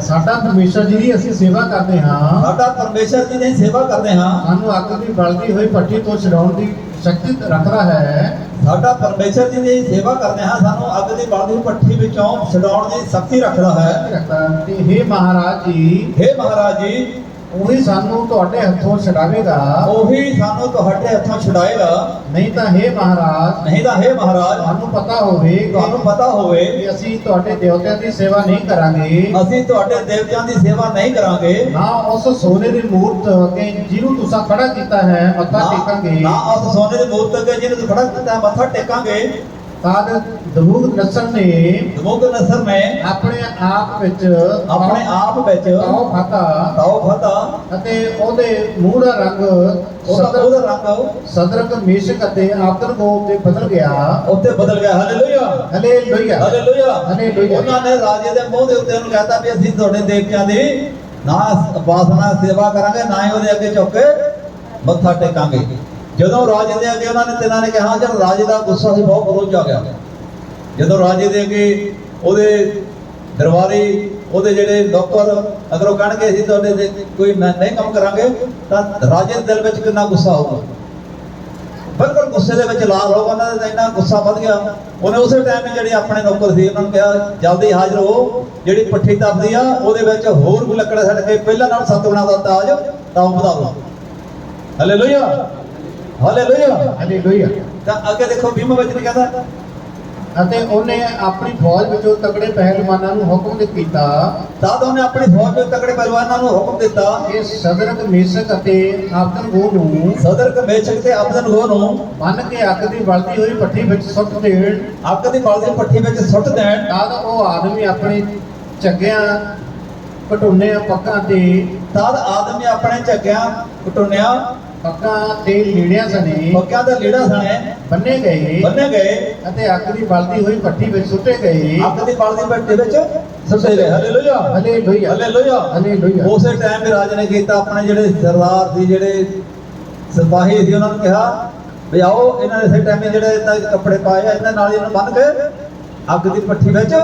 ਸਾਡਾ ਪਰਮੇਸ਼ਰ ਜੀ ਦੀ ਅਸੀਂ ਸੇਵਾ ਕਰਦੇ ਹਾਂ। ਸਾਡਾ ਪਰਮੇਸ਼ਰ ਜੀ ਦੀ ਸੇਵਾ ਕਰਦੇ ਹਾਂ। ਸਾਨੂੰ ਅੱਗ ਦੀ ਬਲਦੀ ਹੋਈ ਭੱਠੀ ਤੋਂ ਛਡਾਉਣ ਦੀ ਸ਼ਕਤੀ ਰੱਖਦਾ ਹੈ। ਸਾਡਾ ਪਰਮੇਸ਼ਰ ਜੀ ਦੀ ਸੇਵਾ ਕਰਦੇ ਹਾਂ ਸਾਨੂੰ ਅੱਗ ਦੀ ਬਲਦੀ ਭੱਠੀ ਵਿੱਚੋਂ ਛਡਾਉਣ ਦੀ ਸ਼ਕਤੀ ਰੱਖਦਾ ਹੈ। ਰੱਖਦਾ ਤੇ हे ਮਹਾਰਾਜ ਜੀ ਹੇ ਮਹਾਰਾਜ ਜੀ ਉਹੀ ਸਾਨੂੰ ਤੁਹਾਡੇ ਹੱਥੋਂ ਛਡਾਵੇਗਾ। ਉਹੀ ਸਾਨੂੰ ਤੁਹਾਡੇ ਹੱਥੋਂ ਛੁਡਾਏਗਾ। ਨਹੀਂ ਤਾਂ हे ਮਹਾਰਾਜ ਨਹੀਂ ਤਾਂ ਹੇ ਮਹਾਰਾਜ ਤੁਹਾਨੂੰ ਪਤਾ ਹੋਵੇ ਤੁਹਾਨੂੰ ਪਤਾ ਹੋਵੇ ਕਿ ਅਸੀਂ ਤੁਹਾਡੇ ਦੇਵਤਿਆਂ ਦੀ ਸੇਵਾ ਨਹੀਂ ਕਰਾਂਗੇ। ਅਸੀਂ ਤੁਹਾਡੇ ਦੇਵਤਿਆਂ ਦੀ ਸੇਵਾ ਨਹੀਂ ਕਰਾਂਗੇ। ਨਾ ਉਸ ਸੋਨੇ ਦੀ ਮੂਰਤ ਅੱਗੇ ਜਿਹਨੂੰ ਤੁਸੀਂ ਖੜਾ ਕੀਤਾ ਹੈ ਮੱਥਾ ਟੇਕਾਂਗੇ ਨਾ ਉਸ ਸੋਨੇ ਦੀ ਮੂਰਤ ਅੱਗੇ ਜਿਹਨੂੰ ਖੜਾ ਕੀਤਾ ਹੈ, ਮੱਥਾ ਟੇਕਾਂਗੇ। ਤਦ ਦਬੂਕ ਨਸਰ ਨੇ ਦਮੋਗ ਨਸਰ ਨੇ ਆਪਣੇ ਆਪ ਵਿੱਚ ਆਪਣੇ ਆਪ ਵਿੱਚ ਤਾਓ ਖਾਤਾ ਤਾਓ ਖਾਦਾ ਅਤੇ ਉਹਦੇ ਮੂੰਹ ਦਾ ਰੰਗ ਉਹਦਾ ਰੰਗ ਸਦਰਕ ਮੇਸ਼ਕ ਅਤੇ ਆਬਦਰ ਗੋਪ ਤੇ ਬਦਲ ਗਿਆ। ਉੱਤੇ ਬਦਲ ਗਿਆ। ਹਾਲੇਲੂਇਆ ਹਲੇ ਲੋਈਆ ਹਾਲੇਲੂਇਆ ਹਾਲੇਲੂਇਆ। ਉਹਨਾਂ ਨੇ ਰਾਜੇ ਦੇ ਮੂੰਹ ਦੇ ਉੱਤੇ ਉਹਨੂੰ ਕਹਤਾ ਵੀ ਅਸੀਂ ਤੁਹਾਡੇ ਦੇਵਤਿਆਂ ਦੀ ਨਾ ਉਪਾਸਨਾ ਸੇਵਾ ਕਰਾਂਗੇ ਨਾ ਹੀ ਉਹਦੇ ਅੱਗੇ ਝੁੱਕ ਕੇ ਮੱਥਾ ਟੇਕਾਂਗੇ। ਜਦੋਂ ਰਾਜੇ ਦੇ ਅੱਗੇ ਉਹਨਾਂ ਨੇ ਤਿੰਨਾਂ ਨੇ ਕਿਹਾ ਜਦ ਰਾਜੇ ਦਾ ਗੁੱਸਾ ਸੀ, ਬਹੁਤ ਬਰੋਜ ਆ ਗਿਆ। ਜਦੋਂ ਰਾਜੇ ਦੇ ਅੱਗੇ ਉਹਦੇ ਦਰਬਾਰੀ, ਉਹਦੇ ਜਿਹੜੇ ਨੌਕਰ ਅਗਰ ਉਹ ਕਹਿਣਗੇ ਅਸੀਂ ਤੁਹਾਡੇ ਦੇ ਕੋਈ ਨਹੀਂ ਕੰਮ ਕਰਾਂਗੇ, ਤਾਂ ਰਾਜੇ ਦੇ ਦਿਲ ਵਿੱਚ ਕਿੰਨਾ ਗੁੱਸਾ ਹੋਊਗਾ? ਬਿਲਕੁਲ ਗੁੱਸੇ ਦੇ ਵਿੱਚ ਲਾਲ ਹੋ ਉਹਨਾਂ ਦਾ ਇੰਨਾ ਗੁੱਸਾ ਵੱਧ ਗਿਆ। ਉਹਨੇ ਉਸੇ ਟਾਈਮ ਜਿਹੜੇ ਆਪਣੇ ਨੌਕਰ ਸੀ, ਉਹਨਾਂ ਨੂੰ ਕਿਹਾ, ਜਲਦੀ ਹਾਜ਼ਰ ਹੋ, ਜਿਹੜੀ ਪੱਠੀ ਤਪਦੀ ਆ, ਉਹਦੇ ਵਿੱਚ ਹੋਰ ਵੀ ਲੱਕੜ ਛੱਡ ਕੇ ਪਹਿਲਾਂ ਨਾਲ ਸੱਤ ਗੁਣਾ ਦਾ ਤਾਜ, ਤਾਂ ਵਧਾ ਲਓ। ਹਾਲੇਲੂਇਆ ਹਾਲੇਲੂਇਆ ਹਲੇ ਲੋਈਆ ਤਾਂ ਅੱਗੇ ਦੇਖੋ ਭੀਮ ਵਚਨ ਕਹਿੰਦਾ ਅਤੇ ਉਹਨੇ ਆਪਣੀ ਫੌਜ ਵਿੱਚੋਂ ਤਕੜੇ ਪਹਿਲਵਾਨਾਂ ਨੂੰ ਹੁਕਮ ਦੇ ਕੀਤਾ ਤਦ ਉਹਨੇ ਆਪਣੀ ਫੌਜ ਦੇ ਤਕੜੇ ਪਹਿਲਵਾਨਾਂ ਨੂੰ ਹੁਕਮ ਦਿੱਤਾ। ਕਿ ਸਦਰਕ ਮੇਸ਼ਕ ਅਤੇ ਆਬਦਰ ਗੋਪ ਨੂੰ ਸਦਰ ਕਮੇਸ਼ਕ ਤੇ ਅਬਦਨ ਗੋ ਨੂੰ ਬੰਨ ਕੇ ਅੱਗ ਦੀ ਬਲਦੀ ਹੋਈ ਭੱਠੀ ਵਿੱਚ ਸੁੱਟ ਦੇਣ। ਅੱਗ ਦੀ ਬਲਦੀ ਪੱਠੀ ਵਿੱਚ ਸੁੱਟ ਦੇਣ। ਤਦ ਉਹ ਆਦਮੀ ਆਪਣੇ ਝੱਗਿਆਂ ਘਟੁੰਨੇ ਪੱਕਾਂ ਤੇ ਤਦ ਆਦਮੀ ਆਪਣੇ ਝੱਗਿਆਂ ਕਟੁੰਨਿਆਂ ਪੱਕਾਂ ਤੇ ਲੀੜਿਆਂ ਸਣੇ। ਪੱਕਿਆਂ ਦਾ ਲੀੜਾ ਸਣੇ। ਬੰਨੇ ਗਏ। ਬੰਨੇ ਗਏ। ਅਤੇ ਅੱਗ ਦੀ ਬਲਦੀ ਹੋਈ ਭੱਠੀ ਵਿੱਚ ਸੁੱਟੇ ਗਏ। ਅੱਗ ਦੀ ਬਲਦੀ ਪੱਠੀ ਵਿੱਚ ਸੁੱਟੇ ਗਏ। ਹਾਲੇਲੂਇਆ। ਹਾਲੇਲੂਇਆ। ਹਾਲੇਲੂਇਆ। ਹਾਲੇਲੂਇਆ। ਉਸੇ ਟਾਈਮ ਵੀ ਰਾਜ ਨੇ ਕੀਤਾ ਆਪਣੇ ਜਿਹੜੇ ਸਰਦਾਰ ਸੀ ਜਿਹੜੇ ਸਿਪਾਹੀ ਸੀ ਉਹਨਾਂ ਨੂੰ ਕਿਹਾ ਵੀ ਆਓ ਇਹਨਾਂ ਦੇ ਇਸੇ ਟਾਈਮੇ ਜਿਹੜੇ ਇਦਾਂ ਕੱਪੜੇ ਪਾਏ ਆ ਇਹਨਾਂ ਨਾਲ ਇਹਨਾਂ ਬੰਨ ਕੇ ਅੱਗ ਦੀ ਪੱਠੀ ਵਿੱਚ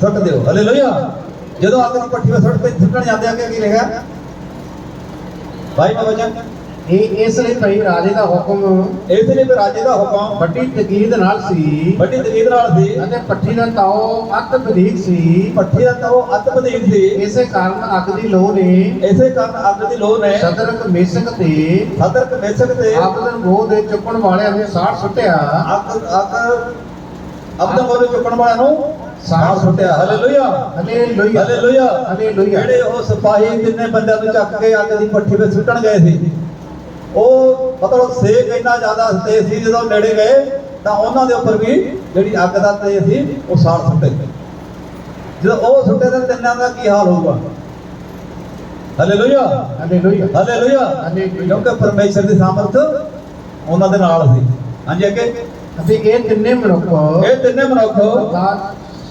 ਸੁੱਟ ਦਿਓ। ਹਾਲੇਲੂਇਆ। ਜਦੋਂ ਅੱਗ ਦੀ ਪੱਠੀ ਵਿੱਚ ਸੁੱਟ ਕੇ ਸੁੱਟਣ ਜਾਂਦੇ ਆ ਕਿ ਕੀ ਲਿਖਿਆ? ਭਾਈ ਮੈਂ ਵਜਨ ਇਹ ਇਸ ਲਈ ਭਈ ਰਾਜੇ ਦਾ ਹੁਕਮ ਇਸ ਲਈ ਵੀ ਰਾਜੇ ਦਾ ਹੁਕਮ ਵੱਡੀ ਤਕੀਦ ਨਾਲ ਸੀ। ਵੱਡੀ ਤਕੀਦ ਨਾਲ ਸੀ। ਅਤੇ ਪੱਠੀ ਦਾ ਤਾਓ ਅੱਤ ਬਰੀਕ ਸੀ। ਪੱਠੀ ਦਾ ਤਾਂ ਉਹ ਅੱਤ ਬਦੀਕ ਸੀ। ਇਸੇ ਕਾਰਨ ਅੱਗ ਦੀ ਲੋਹ ਨੇ ਇਸੇ ਕਾਰਨ ਅੱਗ ਦੀ ਲੋਹ ਨੇ ਸਦਰਕ ਮੇਸਕ ਤੇ ਸਦਰ ਕਮੇਸਕ ਤੇ ਆਬਦਨ ਗੋਹ ਦੇ ਚੁੱਕਣ ਵਾਲਿਆਂ ਨੂੰ ਸਾੜ ਸੁੱਟਿਆ। ਅੱਗ ਅੱਗ ਅਬਦਨ ਕੋਲ ਚੁੱਕਣ ਵਾਲਿਆਂ ਨੂੰ ਸਾੜ ਸੁੱਟਿਆ। ਹਾਲੇਲੂਇਆ। ਹਾਲੇਲੂਇਆ। ਹਾਲੇਲੂਇਆ। ਹਾਲੇਲੂਇਆ। ਜਿਹੜੇ ਉਹ ਸਿਪਾਹੀ ਜਿੰਨੇ ਬੰਦਿਆਂ ਨੂੰ ਚੱਕ ਕੇ ਅੱਗ ਦੀ ਪੱਠੀ 'ਤੇ ਸੁੱਟਣ ਗਏ ਸੀ। ਉਹ ਮਤਲਬ ਸੇਕ ਇੰਨਾ ਜ਼ਿਆਦਾ ਤੇਜ਼ ਸੀ ਜਦੋਂ ਨੇੜੇ ਗਏ ਤਾਂ ਉਹਨਾਂ ਦੇ ਉੱਪਰ ਵੀ ਜਿਹੜੀ ਅੱਗ ਦਾ ਤੇਜ਼ ਸੀ ਉਹ ਸਾੜ ਸੁੱਟੇ ਜਦੋਂ ਉਹ ਸੁੱਟੇ ਤਾਂ ਤਿੰਨਾਂ ਦਾ ਕੀ ਹਾਲ ਹੋਊਗਾ? Hallelujah hallelujah hallelujah. ਕਿਉਂਕਿ ਪਰਮੇਸ਼ਰ ਦੀ ਸਾਮਰਥ ਉਹਨਾਂ ਦੇ ਨਾਲ ਸੀ। ਹਾਂਜੀ ਅੱਗੇ। ਅਤੇ ਇਹ ਤਿੰਨੇ ਮਨੁੱਖ ਇਹ ਤਿੰਨੇ ਮਨੁੱਖ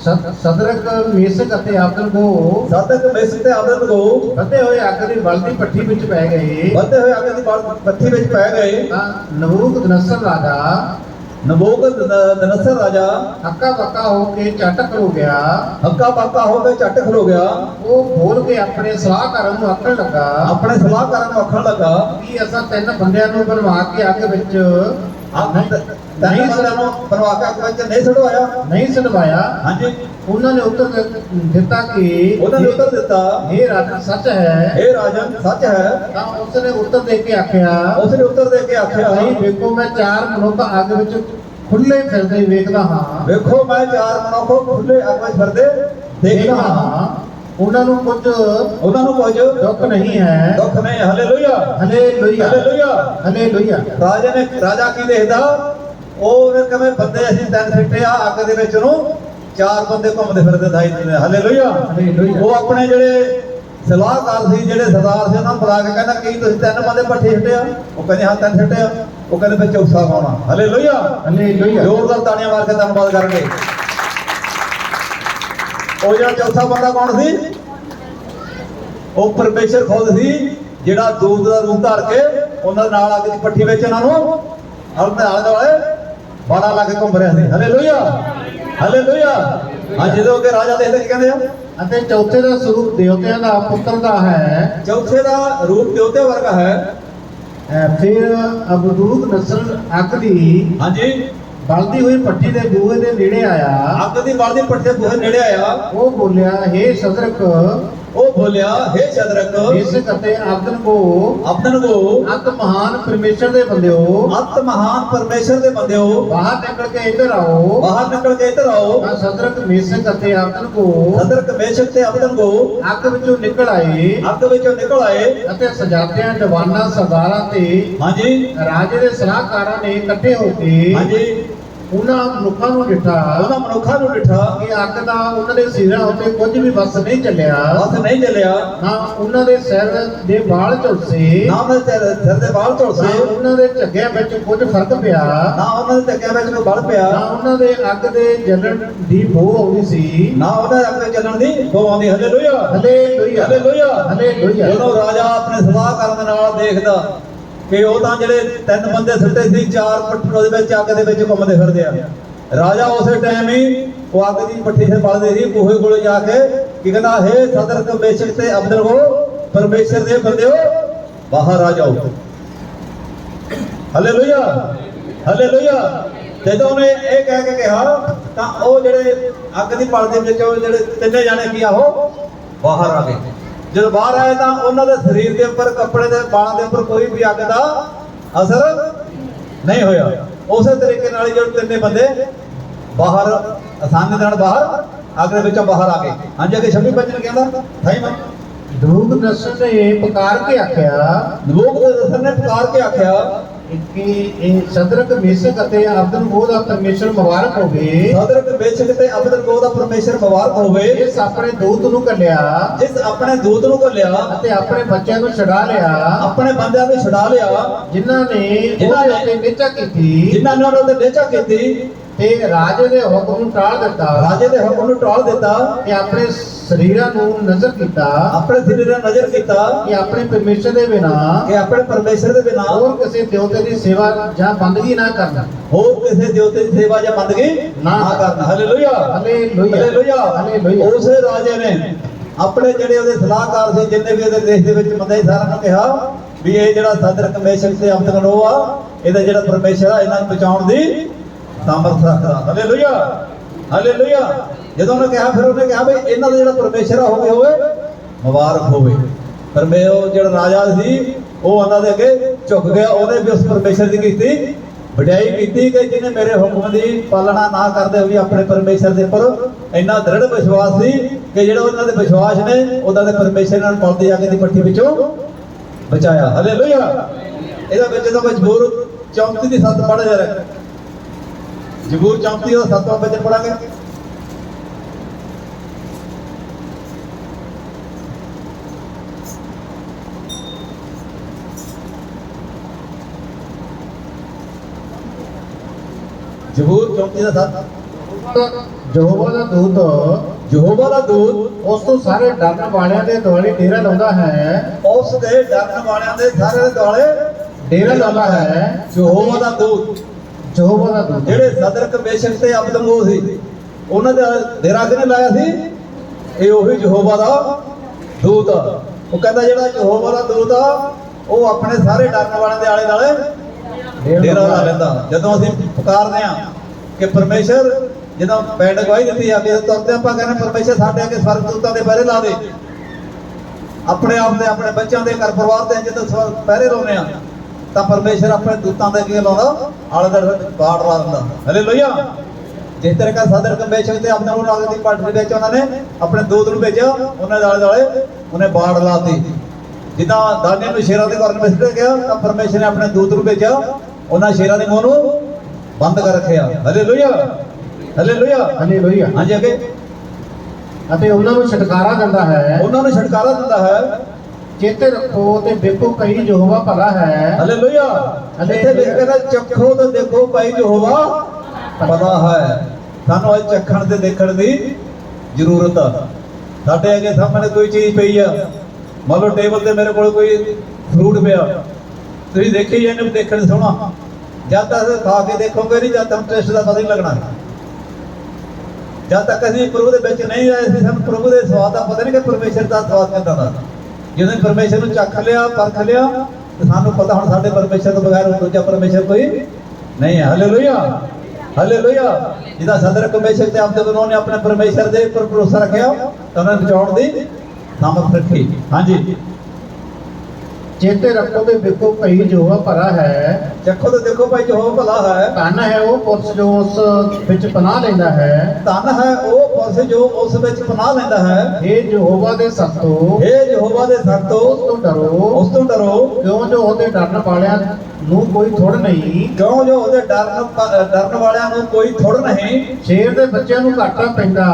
ਸਦਰਕ ਮੇਸਕ ਅਤੇ ਆਬਦਨ ਗੋਹ ਸਾਦਕ ਮਿਸ ਤੇ ਆਦਤ ਕੋ ਵਧੇ ਹੋਏ ਅੱਗ ਦੀ ਬਲਦੀ ਪੱਠੀ ਵਿੱਚ ਪੈ ਗਏ। ਵੱਧੇ ਹੋਏ ਅੱਗ ਦੀ ਪੱਥੀ ਵਿੱਚ ਪੈ ਗਏ। ਤਾਂ ਨਬੂਕਦਨਸਰ ਰਾਜਾ। ਨਬੋਕ ਦਨਸਰ ਰਾਜਾ। ਹੱਕਾ ਬੱਕਾ ਹੋ ਕੇ ਝਟ ਖਲੋ ਗਿਆ। ਹੱਕਾ ਬਾਕਾ ਹੋ ਕੇ ਝੱਟ ਖਲੋ ਗਿਆ। ਉਹ ਬੋਲ ਕੇ ਆਪਣੇ ਸਲਾਹਕਾਰਾਂ ਨੂੰ ਆਖਣ ਲੱਗਾ। ਆਪਣੇ ਸਲਾਹਕਾਰਾਂ ਨੂੰ ਆਖਣ ਲੱਗਾ। ਕਿ ਅਸਾਂ ਤਿੰਨ ਬੰਦਿਆਂ ਨੂੰ ਬਣਵਾ ਕੇ ਅੱਗ ਵਿੱਚ ਆਹ ਤੈਨੂੰ ਬੰਦਿਆਂ ਨੂੰ ਬਣਵਾ ਕੇ ਅੱਗ ਵਿੱਚ ਨਹੀਂ ਛਡਵਾਇਆ ਨਹੀਂ ਸੜਵਾਇਆ ਹਾਂਜੀ। ਉਹਨਾਂ ਨੇ ਉੱਤਰ ਦਿੱਤਾ ਕਿ ਉਹਨਾਂ ਨੇ ਉੱਤਰ ਦਿੱਤਾ। ਇਹ ਰਾਜਾ ਸੱਚ ਹੈ। ਇਹ ਰਾਜਨ ਸੱਚ ਹੈ। ਤਾਂ ਉਸਨੇ ਉੱਤਰ ਦੇ ਕੇ ਆਖਿਆ ਉਸਨੇ ਉੱਤਰ ਦੇ ਕੇ ਆਖਿਆ ਨਹੀਂ ਵੇਖੋ ਮੈਂ ਚਾਰ ਮਨੁੱਖ ਅੱਗ ਵਿੱਚ ਖੁੱਲੇ ਫਿਰਦੇ ਵੇਖਦਾ ਹਾਂ। ਵੇਖੋ ਮੈਂ ਚਾਰ ਮਨੁੱਖ ਖੁੱਲੇ ਅੱਗ ਵਿੱਚ ਫਿਰਦੇ ਦੇਖਦਾ ਹਾਂ। ਉਹਨਾਂ ਨੂੰ ਕੁਝ ਉਹਨਾਂ ਨੂੰ ਕੁਝ ਦੁੱਖ ਨਹੀਂ ਹੈ। ਦੁੱਖ ਨਹੀਂ ਹਾਲੇਲੂਇਆ। ਹਲੇਲੂਇਆ। ਹਾਲੇਲੂਇਆ। ਹਲੇਲੂਇਆ। ਰਾਜਾ ਨੇ ਰਾਜਾ ਕੀ ਦੇਖਦਾ? ਉਹ ਉਹਨੇ ਕਿਵੇਂ ਬੰਦੇ ਅਸੀਂ ਤਿੰਨ ਸਿੱਟੇ ਆ ਅੱਗ ਦੇ ਵਿੱਚ ਨੂੰ ਚਾਰ ਬੰਦੇ ਘੁੰਮਦੇ ਫਿਰਦੇ ਥਾਈ ਦਿੰਦੇ ਹਾਲੇਲੂਇਆ। ਉਹ ਆਪਣੇ ਜਿਹੜੇ ਸਲਾਹਕਾਰ ਸੀ ਜਿਹੜੇ ਸਰਦਾਰ ਸੀ ਉਹਨਾਂ ਨੂੰ ਬੁਲਾ ਕੇ ਕਹਿੰਦਾ ਕੀ ਤੁਸੀਂ ਤਿੰਨ ਬੰਦੇ ਪੱਠੇ ਸਿੱਟੇ ਆ? ਉਹ ਕਹਿੰਦੇ ਹਾਂ ਤਿੰਨ ਸਿੱਟੇ ਆ। ਉਹ ਕਹਿੰਦੇ ਫਿਰ ਚੌਥਾ ਪਾਉਣਾ। ਹਾਲੇਲੂਇਆ। ਹਲੇਲੂਇਆ। ਜ਼ੋਰਦਾਰ ਤਾੜੀਆਂ ਮਾਰ ਕੇ ਧੰਨਵਾਦ ਕਰਾਂਗੇ ਉਹ ਜਿਹੜਾ ਚੌਥਾ ਬੰਦਾ ਕੌਣ ਸੀ? ਉਹ ਪਰਮੇਸ਼ਰ ਖੁਦ ਸੀ ਜਿਹੜਾ ਦੂਤ ਦਾ ਰੂਪ ਧਾਰ ਕੇ ਉਹਨਾਂ ਦੇ ਨਾਲ ਅੱਗ ਦੀ ਪੱਠੀ ਵਿੱਚ ਉਹਨਾਂ ਨੂੰ ਹਲਦੇ ਆਲੇ ਦੁਆਲੇ ਬਾੜਾ ਲਾ ਕੇ ਘੁੰਮ ਰਿਹਾ ਸੀ। ਹਾਲੇਲੂਇਆ ਹਾਲੇਲੂਇਆ ਹਾਂ ਜਦੋਂ ਕਿ ਰਾਜਾ ਦੇਖਦੇ ਕੀ ਕਹਿੰਦੇ ਆ? ਅਤੇ ਚੌਥੇ ਦਾ ਸਰੂਪ ਦੇਵਤਿਆਂ ਦਾ ਪੁੱਤਰ ਦਾ ਹੈ। ਚੌਥੇ ਦਾ ਰੂਪ ਦੇਵਤੇ ਵਰਗਾ ਹੈ। ਫਿਰ ਅਬਦੂਦ ਨਸਲ ਅੱਗ ਦੀ ਹਾਂਜੀ। ਬਲਦੀ ਹੋਈ ਪੱਠੀ ਦੇ ਬੂਹੇ ਦੇ ਨੇੜੇ ਆਇਆ। ਅੱਗ ਦੀ ਬਲਦੀ ਪੱਠੀ ਦੇ ਬੂਹੇ ਨੇੜੇ ਆਇਆ। ਉਹ ਬੋਲਿਆ ਹੇ ਸਦਰਕ ਉਹ ਬੋਲਿਆ ਹੇ ਸ਼ਦਰਕ ਬੇਸਕ ਅਤੇ ਆਬਦਨ ਕੋ ਆਪਨ ਕੋ ਅਤ ਮਹਾਨ ਪਰਮੇਸ਼ਰ ਦੇ ਬੰਦਿਓ। ਅਤ ਮਹਾਨ ਪਰਮੇਸ਼ਰ ਦੇ ਬੰਦਿਓ। ਬਾਹਰ ਨਿਕਲ ਕੇ ਇੱਧਰ ਆਓ। ਬਾਹਰ ਨਿਕਲ ਕੇ ਇੱਧਰ ਆਓ। ਤਾਂ ਸਦਰਕ ਮੇਸਕ ਅਤੇ ਆਬਦਨ ਕੋ ਸਦਰ ਕਮੇਸ਼ਕ ਤੇ ਅਬਦਨ ਕੋ ਅੱਗ ਵਿੱਚੋਂ ਨਿਕਲ ਆਏ। ਅੱਗ ਵਿੱਚੋਂ ਨਿਕਲ ਆਏ। ਅਤੇ ਸਜਾਦਿਆਂ ਜਵਾਨਾਂ ਸਰਦਾਰਾਂ ਤੇ ਹਾਂਜੀ। ਰਾਜੇ ਦੇ ਸਲਾਹਕਾਰਾਂ ਨੇ ਇਕੱਠੇ ਹੋ ਕੇ ਹਾਂਜੀ। ਉਹਨਾਂ ਮਨੁੱਖਾਂ ਨੂੰ ਡਿਠਾ। ਉਹਨਾਂ ਮਨੁੱਖਾਂ ਨੂੰ ਡਿਠਾ। ਕਿ ਅੱਗ ਦਾ ਉਹਨਾਂ ਦੇ ਸਿਰਾਂ ਉੱਤੇ ਕੁਝ ਵੀ ਵਸ ਨਹੀਂ ਚੱਲਿਆ। ਬਸ ਨਹੀਂ ਚੱਲਿਆ। ਨਾ ਉਹਨਾਂ ਦੇ ਸਿਰ ਦੇ ਵਾਲ ਝੁਲਸੇ। ਨਾ ਉਹਨਾਂ ਦੇ ਸਿਰ- ਦੇ ਨਾ ਝੁਲਸੇ। ਉਹਨਾਂ ਦੇ ਝੱਗਿਆਂ ਵਿੱਚ ਕੁਝ ਫ਼ਰਕ ਪਿਆ। ਨਾ ਉਹਨਾਂ ਦੇ ਟੱਕਿਆਂ ਵਿੱਚ ਕੋਈ ਬਲ ਪਿਆ। ਨਾ ਉਹਨਾਂ ਦੇ ਅੱਗ ਦੇ ਜਲਣ ਦੀ ਬੋ ਆਉਂਦੀ ਸੀ। ਨਾ ਉਹਨਾਂ ਦੇ ਅੱਗੇ ਚੱਲਣ ਦੀ ਬੋ ਆਉਂਦੀ। ਹਾਲੇਲੂਇਆ। ਹਲੇਲੂਇਆ। ਹਾਲੇਲੂਇਆ। ਹਾਲੇਲੂਇਆ। ਜਦੋਂ ਰਾਜਾ ਆਪਣੇ ਸਲਾਹਕਾਰਾਂ ਦੇ ਨਾਲ ਦੇਖਦਾ ਕਿ ਉਹ ਤਾਂ ਜਿਹੜੇ ਤਿੰਨ ਬੰਦੇ ਸੁੱਟੇ ਸੀ, ਚਾਰ ਪੱਠੇ ਦੇ ਵਿੱਚ, ਅੱਗ ਦੇ ਵਿੱਚ ਘੁੰਮਦੇ ਫਿਰਦੇ ਆ। ਰਾਜਾ ਉਸੇ ਟਾਈਮ ਹੀ ਉਹ ਅੱਗ ਦੀ ਪੱਠੀ ਤੇ ਬਲਦੇ ਸੀ ਬੂਹੇ ਕੋਲੇ ਜਾ ਕੇ, ਕੀ ਕਹਿੰਦਾ, ਹੈ ਸਦਰ ਕਮੇਸ਼ਕ ਤੇ ਅਬਦਰ ਕੋ ਪਰਮੇਸ਼ਰ ਦੇ ਬੰਦਿਓ ਬਾਹਰ ਆ ਜਾਓ। ਹਾਲੇਲੂਇਆ ਹਾਲੇਲੂਇਆ ਜਦੋਂ ਉਹਨੇ ਇਹ ਕਹਿ ਕੇ ਕਿਹਾ, ਤਾਂ ਉਹ ਜਿਹੜੇ ਅੱਗ ਦੀ ਪਲ ਦੇ ਵਿੱਚ ਉਹ ਜਿਹੜੇ ਤਿੰਨੇ ਜਾਣੇ ਕੀ ਆ ਬਾਹਰ ਆ ਗਏ। ਜਦੋਂ ਬਾਹਰ ਆਏ ਤਾਂ ਉਹਨਾਂ ਦੇ ਸਰੀਰ ਦੇ ਉੱਪਰ ਕੱਪੜੇ ਦੇ ਬਾਲਾਂ ਦੇ ਉੱਪਰ ਕੋਈ ਵੀ ਅੱਗ ਦਾ ਅਸਰ ਨਹੀਂ ਹੋਇਆ। ਉਸੇ ਤਰੀਕੇ ਨਾਲ ਜਿਹੜੇ ਤਿੰਨੇ ਬੰਦੇ ਬਾਹਰ ਆਸਾਨੀ ਦੇ ਨਾਲ ਬਾਹਰ ਅੱਗ ਦੇ ਵਿੱਚੋਂ ਬਾਹਰ ਆ ਗਏ। ਹਾਂਜੀ ਅੱਗੇ 26 ਬੱਚਨ ਕਹਿੰਦਾ ਥਾਈ ਮੈਂ। ਧੂਪ ਨਸਲ ਨੇ ਪੁਕਾਰ ਕੇ ਆਖਿਆ। ਲੋਕ ਦੇ ਦਸਰ ਨੇ ਪੁਕਾਰ ਕੇ ਆਖਿਆ। ਸਦਰਕ ਮੇਸਕ ਅਤੇ ਅਬਦਨ ਗੋਹ ਦਾ ਪਰਮੇਸ਼ਰ ਮੁਬਾਰਕ ਹੋਵੇ। ਸਦਰ ਬੇਸ਼ਕ ਤੇ ਅਬਦਨ ਗੋ ਦਾ ਪਰਮੇਸ਼ਰ ਮੁਬਾਰਕ ਹੋਵੇ। ਇਸ ਆਪਣੇ ਦੂਤ ਨੂੰ ਕੱਲਿਆ ਜਿਸ ਆਪਣੇ ਦੂਤ ਨੂੰ ਘੱਲਿਆ ਅਤੇ ਆਪਣੇ ਬੱਚਿਆਂ ਨੂੰ ਛਡਾ ਲਿਆ। ਆਪਣੇ ਬੰਦਿਆਂ ਨੂੰ ਛੁਡਾ ਲਿਆ। ਜਿਨ੍ਹਾਂ ਨੇ ਉਹਨਾਂ ਤੇ ਨਿਚਾ ਕੀਤੀ। ਜਿਨ੍ਹਾਂ ਨੇ ਉਹਨਾਂ ਦੇ ਨਿਚਾ ਕੀਤੀ। ਤੇ ਰਾਜੇ ਦੇ ਹੁਕਮ ਨੂੰ ਟਾਲ ਦਿੱਤਾ। ਰਾਜੇ ਦੇ ਹੁਕਮ ਨੂੰ ਟਾਲ ਦਿੱਤਾ। ਤੇ ਆਪਣੇ ਸਰੀਰਾਂ ਨੂੰ ਨਜ਼ਰ ਕੀਤਾ। ਆਪਣੇ ਸਰੀਰ ਨਜ਼ਰ ਕੀਤਾ। ਕਿ ਆਪਣੇ ਪਰਮੇਸ਼ਰ ਦੇ ਬਿਨਾ ਕਿ ਆਪਣੇ ਪਰਮੇਸ਼ਰ ਦੇ ਬਿਨਾਂ ਹੋਰ ਕਿਸੇ ਦੇਵਤੇ ਦੀ ਸੇਵਾ ਜਾਂ ਬੰਦਗੀ ਨਾ ਕਰਨਾ। ਹੋਰ ਕਿਸੇ ਦੇਵਤੇ ਦੀ ਸੇਵਾ ਜਾਂ ਬੰਦਗੀ ਨਾ ਕਰਨਾ। ਹਾਲੇਲੂਇਆ। ਹਾਲੇਲੂਇਆ। ਹਾਲੇਲੂਇਆ। ਹਾਲੇਲੂਇਆ। ਉਸੇ ਰਾਜੇ ਨੇ ਆਪਣੇ ਜਿਹੜੇ ਉਹਦੇ ਸਲਾਹਕਾਰ ਸੀ ਜਿੰਨੇ ਵੀ ਉਹਦੇ ਦੇਸ਼ ਦੇ ਵਿੱਚ ਬੰਦੇ ਸਾਰਿਆਂ ਨੂੰ ਕਿਹਾ ਵੀ ਇਹ ਜਿਹੜਾ ਸਦਰ ਕਮੇਸ਼ਨ ਤੇ ਅਬਦਗਨੋ ਆ ਇਹਦਾ ਜਿਹੜਾ ਪਰਮੇਸ਼ਰ ਆ ਇਹਨਾਂ ਨੂੰ ਬਚਾਉਣ ਦੀ ਸਾਮਰਥ ਰੱਖਦਾ ਹਾਲੇਲੂਇਆ ਹਾਲੇਲੂਇਆ ਜਦੋਂ ਉਹਨੇ ਕਿਹਾ, ਫਿਰ ਉਹਨੇ ਕਿਹਾ ਵੀ ਇਹਨਾਂ ਦਾ ਜਿਹੜਾ ਪਰਮੇਸ਼ਰ ਆ ਹੋਵੇ ਹੋਵੇ, ਮੁਬਾਰਕ ਹੋਵੇ। ਪਰ ਮੈਂ ਉਹ ਜਿਹੜਾ ਰਾਜਾ ਸੀ, ਉਹ ਉਹਨਾਂ ਦੇ ਅੱਗੇ ਝੁਕ ਗਿਆ। ਉਹਨੇ ਵੀ ਉਸ ਪਰਮੇਸ਼ਰ ਦੀ ਕੀਤੀ, ਵਡਿਆਈ ਕੀਤੀ ਕਿ ਜਿਹਨੇ ਮੇਰੇ ਹੁਕਮ ਦੀ ਪਾਲਣਾ ਨਾ ਕਰਦੇ ਹੋਏ ਆਪਣੇ ਪਰਮੇਸ਼ਰ ਦੇ ਉੱਪਰ ਇੰਨਾ ਦ੍ਰਿੜ ਵਿਸ਼ਵਾਸ ਸੀ ਕਿ ਜਿਹੜਾ ਉਹਨਾਂ ਦੇ ਵਿਸ਼ਵਾਸ ਨੇ, ਉਹਨਾਂ ਦੇ ਪਰਮੇਸ਼ਰ ਨਾਲ ਪਲਦੇ ਜਾ ਕੇ ਦੀ ਪੱਠੀ ਵਿੱਚੋਂ ਬਚਾਇਆ। ਹਾਲੇਲੂਇਆ ਇਹਦਾ ਵਿੱਚ ਜਦੋਂ ਮਜਬੂਰ 34 ਦੀ ਸੱਤ ਪੜ੍ਹ ਜਾ ਰਿਹਾ ਜਬੂਰ 34 ਦਾ ਸੱਤਵਾਂ ਵਚਨ ਪੜਾਂਗੇ ਜਬੂਰ 34 ਦਾ ਸੱਤ ਯਹੋਵਾ ਦਾ ਦੂਤ ਯਹੋਵਾ ਦਾ ਦੂਤ ਉਸ ਤੋਂ ਸਾਰੇ ਡਰਨ ਵਾਲਿਆਂ ਦੇ ਦੁਆਲੇ ਡੇਰਾ ਲਾਉਂਦਾ ਹੈ। ਉਸ ਦੇ ਡਰਨ ਵਾਲਿਆਂ ਦੇ ਸਾਰੇ ਦੁਆਲੇ ਡੇਰਾ ਲਾਉਂਦਾ ਹੈ। ਯਹੋਵਾ ਦਾ ਦੂਤ। ਯਹੋਵਾ ਦਾ ਦੂਤ ਜਿਹੜੇ ਸਦਰ ਕਮੇਸ਼ਨ ਤੇ ਅਬਦਮੋ ਸੀ, ਉਹਨਾਂ ਦਾ ਡੇਰਾ ਕਿਹਨੇ ਲਾਇਆ ਸੀ? ਇਹ ਉਹੀ ਯਹੋਵਾ ਦਾ ਦੂਤ ਉਹ ਕਹਿੰਦਾ ਜਿਹੜਾ ਯਹੋਵਾ ਦਾ ਦੂਤ ਆ, ਉਹ ਆਪਣੇ ਸਾਰੇ ਡਰਨ ਵਾਲਿਆਂ ਦੇ ਆਲੇ ਦੁਆਲੇ ਡੇਰਾ ਲਾ ਲੈਂਦਾ। ਜਦੋਂ ਅਸੀਂ ਪੁਕਾਰਦੇ ਆ ਕਿ ਪਰਮੇਸ਼ਰ ਜਦੋਂ ਪੈਂਡ ਗਵਾਹੀ ਦਿੱਤੀ ਆ ਕਿ ਤੁਰਦੇ ਆਪਾਂ ਕਹਿੰਦੇ ਪਰਮੇਸ਼ਰ ਸਾਡੇ ਅੱਗੇ ਸਵਰਗ ਦੂਤਾਂ ਦੇ ਪਹਿਰੇ ਲਾ ਦੇ। ਆਪਣੇ ਆਪ ਦੇ, ਆਪਣੇ ਬੱਚਿਆਂ ਦੇ ਘਰ ਪਰਿਵਾਰ ਦੇ ਜਦੋਂ ਸਵ- ਪਹਿਰੇ ਲਾਉਨੇ ਆ ਤਾਂ ਪਰਮੇਸ਼ਰ ਆਪਣੇ ਦੂਤਾਂ ਦੇ ਅੱਗੇ ਲਾਉਂਦਾ ਆਲੇ ਦੁਆਲੇ ਬਾੜ ਲਾ ਦਿੰਦਾ। ਹਾਲੇਲੂਇਆ ਜਿਸ ਤਰ੍ਹਾਂ ਕਾ ਸਦਰ ਕੰਬੇਸ਼ਨ ਤੇ ਆਪਣੇ ਨੂੰ ਲਾਗ ਦੀ ਪੱਟ ਦੇ ਵਿੱਚ ਉਹਨਾਂ ਨੇ ਆਪਣੇ ਦੂਤ ਨੂੰ ਭੇਜਿਆ ਉਹਨਾਂ ਦੇ ਆਲੇ ਦੁਆਲੇ ਉਹਨੇ ਬਾੜ ਲਾਤੀ ਜਿੱਦਾਂ ਦਾਨੇ ਨੂੰ ਸ਼ੇਰਾਂ ਦੇ ਘਰ ਨੂੰ ਮਿਸਟਰ ਗਿਆ ਤਾਂ ਪਰਮੇਸ਼ਰ ਨੇ ਆਪਣੇ ਦੂਤ ਨੂੰ ਭੇਜਿਆ ਉਹਨਾਂ ਸ਼ੇਰਾਂ ਦੇ ਮੂੰਹ ਨੂੰ ਬੰਦ ਕਰ ਰੱਖਿਆ। ਹਾਲੇਲੂਇਆ ਹਾਲੇਲੂਇਆ ਹਾਲੇਲੂਇਆ ਹਾਂਜੀ ਅੱਗੇ। ਅਤੇ ਉਹਨਾਂ ਨੂੰ ਛੁਟਕਾਰਾ ਦਿੰਦਾ ਹੈ। ਉਹਨਾਂ ਨੂੰ ਛੁਟਕਾਰਾ ਦਿੰਦਾ ਹੈ। ਚੇਤੇ ਰੱਖੋ ਤੇ ਵੇਖੋ ਕਈ ਯਹੋਵਾ ਭਲਾ ਹੈ। ਹਾਲੇਲੂਇਆ ਇੱਥੇ ਲਿਖ ਕੇ ਨਾ ਚੱਖੋ ਤੇ ਦੇਖੋ ਭਾਈ ਯਹੋਵਾ ਪਤਾ ਹੈ। ਸਾਨੂੰ ਅੱਜ ਚੱਖਣ ਤੇ ਦੇਖਣ ਦੀ ਜ਼ਰੂਰਤ ਆ। ਸਾਡੇ ਅੱਗੇ ਸਾਹਮਣੇ ਕੋਈ ਚੀਜ਼ ਪਈ ਆ। ਮੰਨ ਲਓ ਟੇਬਲ ਤੇ ਮੇਰੇ ਕੋਲ ਕੋਈ ਫਰੂਟ ਪਿਆ। ਤੁਸੀਂ ਦੇਖੀ ਜਾਂਦੇ ਦੇਖਣ ਸੋਹਣਾ। ਜਦ ਤੱਕ ਖਾ ਕੇ ਦੇਖੋਗੇ ਨਹੀਂ ਜਦ ਤੱਕ ਟੇਸਟ ਦਾ ਪਤਾ ਨਹੀਂ ਲੱਗਣਾ। ਜਦ ਤੱਕ ਅਸੀਂ ਪ੍ਰਭੂ ਦੇ ਵਿੱਚ ਨਹੀਂ ਆਏ ਸੀ ਸਾਨੂੰ ਪ੍ਰਭੂ ਦੇ ਸਵਾਦ ਦਾ ਪਤਾ ਨਹੀਂ ਕਿ ਪਰਮੇਸ਼ਰ ਦਾ ਸਵਾਦ ਕਿੰਦਾ ਦਾ। ਜਦੋਂ ਪਰਮੇਸ਼ਰ ਨੂੰ ਚੱਖ ਲਿਆ, ਪਰਖ ਲਿਆ, ਤੇ ਸਾਨੂੰ ਪਤਾ ਹੁਣ ਸਾਡੇ ਪਰਮੇਸ਼ਰ ਤੋਂ ਬਗੈਰ ਦੂਜਾ ਪਰਮੇਸ਼ਰ ਕੋਈ ਨਹੀਂ ਹੈ। ਹਾਲੇਲੂਇਆ ਹਾਲੇਲੂਇਆ ਜਿਹਦਾ ਸਦਰ ਪਰਮੇਸ਼ਰ ਤੇ ਆਪਦੇ ਉਹਨਾਂ ਨੇ ਆਪਣੇ ਪਰਮੇਸ਼ਰ ਦੇ ਉੱਪਰ ਭਰੋਸਾ ਰੱਖਿਆ, ਤਾਂ ਉਹਨਾਂ ਨੇ ਬਚਾਉਣ ਦੀ ਸਾਮਰਥ ਰੱਖੀ। ਹਾਂਜੀ। ਚੇਤੇ ਰੱਖੋ ਤੇ ਵੇਖੋ ਕਈ ਯਹੋਵਾ ਭਲਾ ਹੈ। ਚੱਖੋ ਤੇ ਦੇਖੋ ਭਾਈ ਜੋ ਭਲਾ ਹੈ। ਧਨ ਹੈ ਉਹ ਪੁਰਸ਼ ਜੋ ਉਸ ਵਿੱਚ ਪਨਾਹ ਲੈਂਦਾ ਹੈ। ਧਨ ਹੈ ਉਹ ਪੁਰਸ਼ ਜੋ ਉਸ ਵਿੱਚ ਪਨਾਹ ਲੈਂਦਾ ਹੈ। ਇਹ ਯਹੋਵਾ ਦੇ ਸੰਤੋ। ਇਹ ਯਹੋਵਾ ਦੇ ਉਸ ਸੰਤੋ ਤੋਂ ਡਰੋ। ਉਸ ਤੋਂ ਡਰੋ। ਕਿਉਂ ਜੋ ਉਹਦੇ ਡਰਨ ਵਾਲਿਆਂ ਨੂੰ ਕੋਈ ਥੋੜ ਨਹੀਂ। ਕਿਉਂ ਜੋ ਉਹਦੇ ਡਰਨ ਡਰਨ ਵਾਲਿਆਂ ਨੂੰ ਕੋਈ ਥੁੜ ਨਹੀਂ। ਸ਼ੇਰ ਦੇ ਬੱਚਿਆਂ ਨੂੰ ਘਾਟਾ ਪੈਂਦਾ।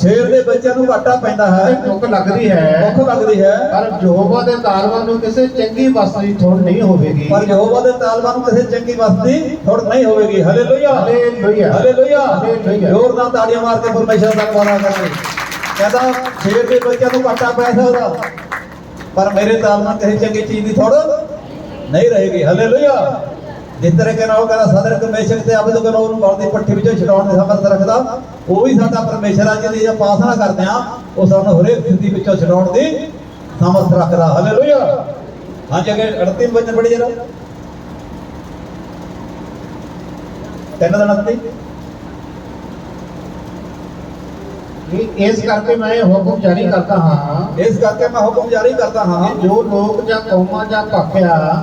ਸ਼ੇਰ ਦੇ ਬੱਚਿਆਂ ਨੂੰ ਘਾਟਾ ਪੈਂਦਾ ਹੈ। ਦੁੱਖ ਲੱਗਦੀ ਹੈ। ਭੁੱਖ ਲੱਗਦੀ ਹੈ। ਪਰ ਯਹੋਵਾ ਦੇ ਤਾਲਵਾਂ ਨੂੰ ਕਿਸੇ ਚੰਗੀ ਵਸਤੂ ਥੋੜ ਨਹੀਂ ਹੋਵੇਗੀ। ਪਰ ਯਹੋਵਾ ਦੇ ਤਾਲਬਾਨ ਨੂੰ ਕਿਸੇ ਚੰਗੀ ਵਸਤੀ ਥੁੜ ਨਹੀਂ ਹੋਵੇਗੀ। Hallelujah hallelujah hallelujah. ਜ਼ੋਰ ਨਾਲ ਤਾੜੀਆਂ ਮਾਰ ਕੇ ਪਰਮੇਸ਼ਰ ਦਾ ਧੰਨਵਾਦ ਕਰਾਂਗੇ ਕਹਿੰਦਾ ਸ਼ੇਰ ਦੇ ਬੱਚਿਆਂ ਨੂੰ ਘਾਟਾ ਪੈ ਸਕਦਾ। ਪਰ ਮੇਰੇ ਤਾਲਬਾਨ ਕਿਸੇ ਚੰਗੀ ਚੀਜ਼ ਦੀ ਥੁੜ ਨਹੀਂ ਰਹੇਗੀ। ਹਾਲੇਲੂਇਆ ਜਿਸ ਤਰ੍ਹਾਂ ਕਿ ਉਹ ਕਹਿੰਦਾ ਸਦਰ ਕਮੇਸ਼ਨ ਤੇ ਆਬਦ ਕਨੋ ਨੂੰ ਬਲਦੀ ਪੱਠੀ ਵਿੱਚੋਂ ਛਡਾਉਣ ਦੀ ਸਮਰਥ ਰੱਖਦਾ। ਉਹ ਵੀ ਸਾਡਾ ਪਰਮੇਸ਼ਰ ਆ ਜਿਹਦੀ ਜੇ ਪਾਸਨਾ ਕਰਦੇ ਆ ਉਹ ਸਾਨੂੰ ਹਰੇਕ ਸਥਿਤੀ ਵਿੱਚੋਂ ਛਡਾਉਣ ਦੀ ਸਮਰਥ ਰੱਖਦਾ। ਹਾਲੇਲੂਇਆ ਹਾਂਜੀ ਅਗੇ 38 ਵਚਨ ਪੜੀ ਜਰਾ। ਤਿੰਨ ਦਿਨ ਅੱਤੀ ਇਸ ਕਰਕੇ ਮੈਂ ਹੁਕਮ ਜਾਰੀ ਕਰਦਾ ਹਾਂ ਇਸ ਕਰਕੇ ਮੈਂ ਹੁਕਮ ਜਾਰੀ ਕਰਦਾ ਹਾਂ ਜੋ ਲੋਕ ਜਾਂ ਕੌਮਾਂ ਜਾਂ ਭਾਖਿਆ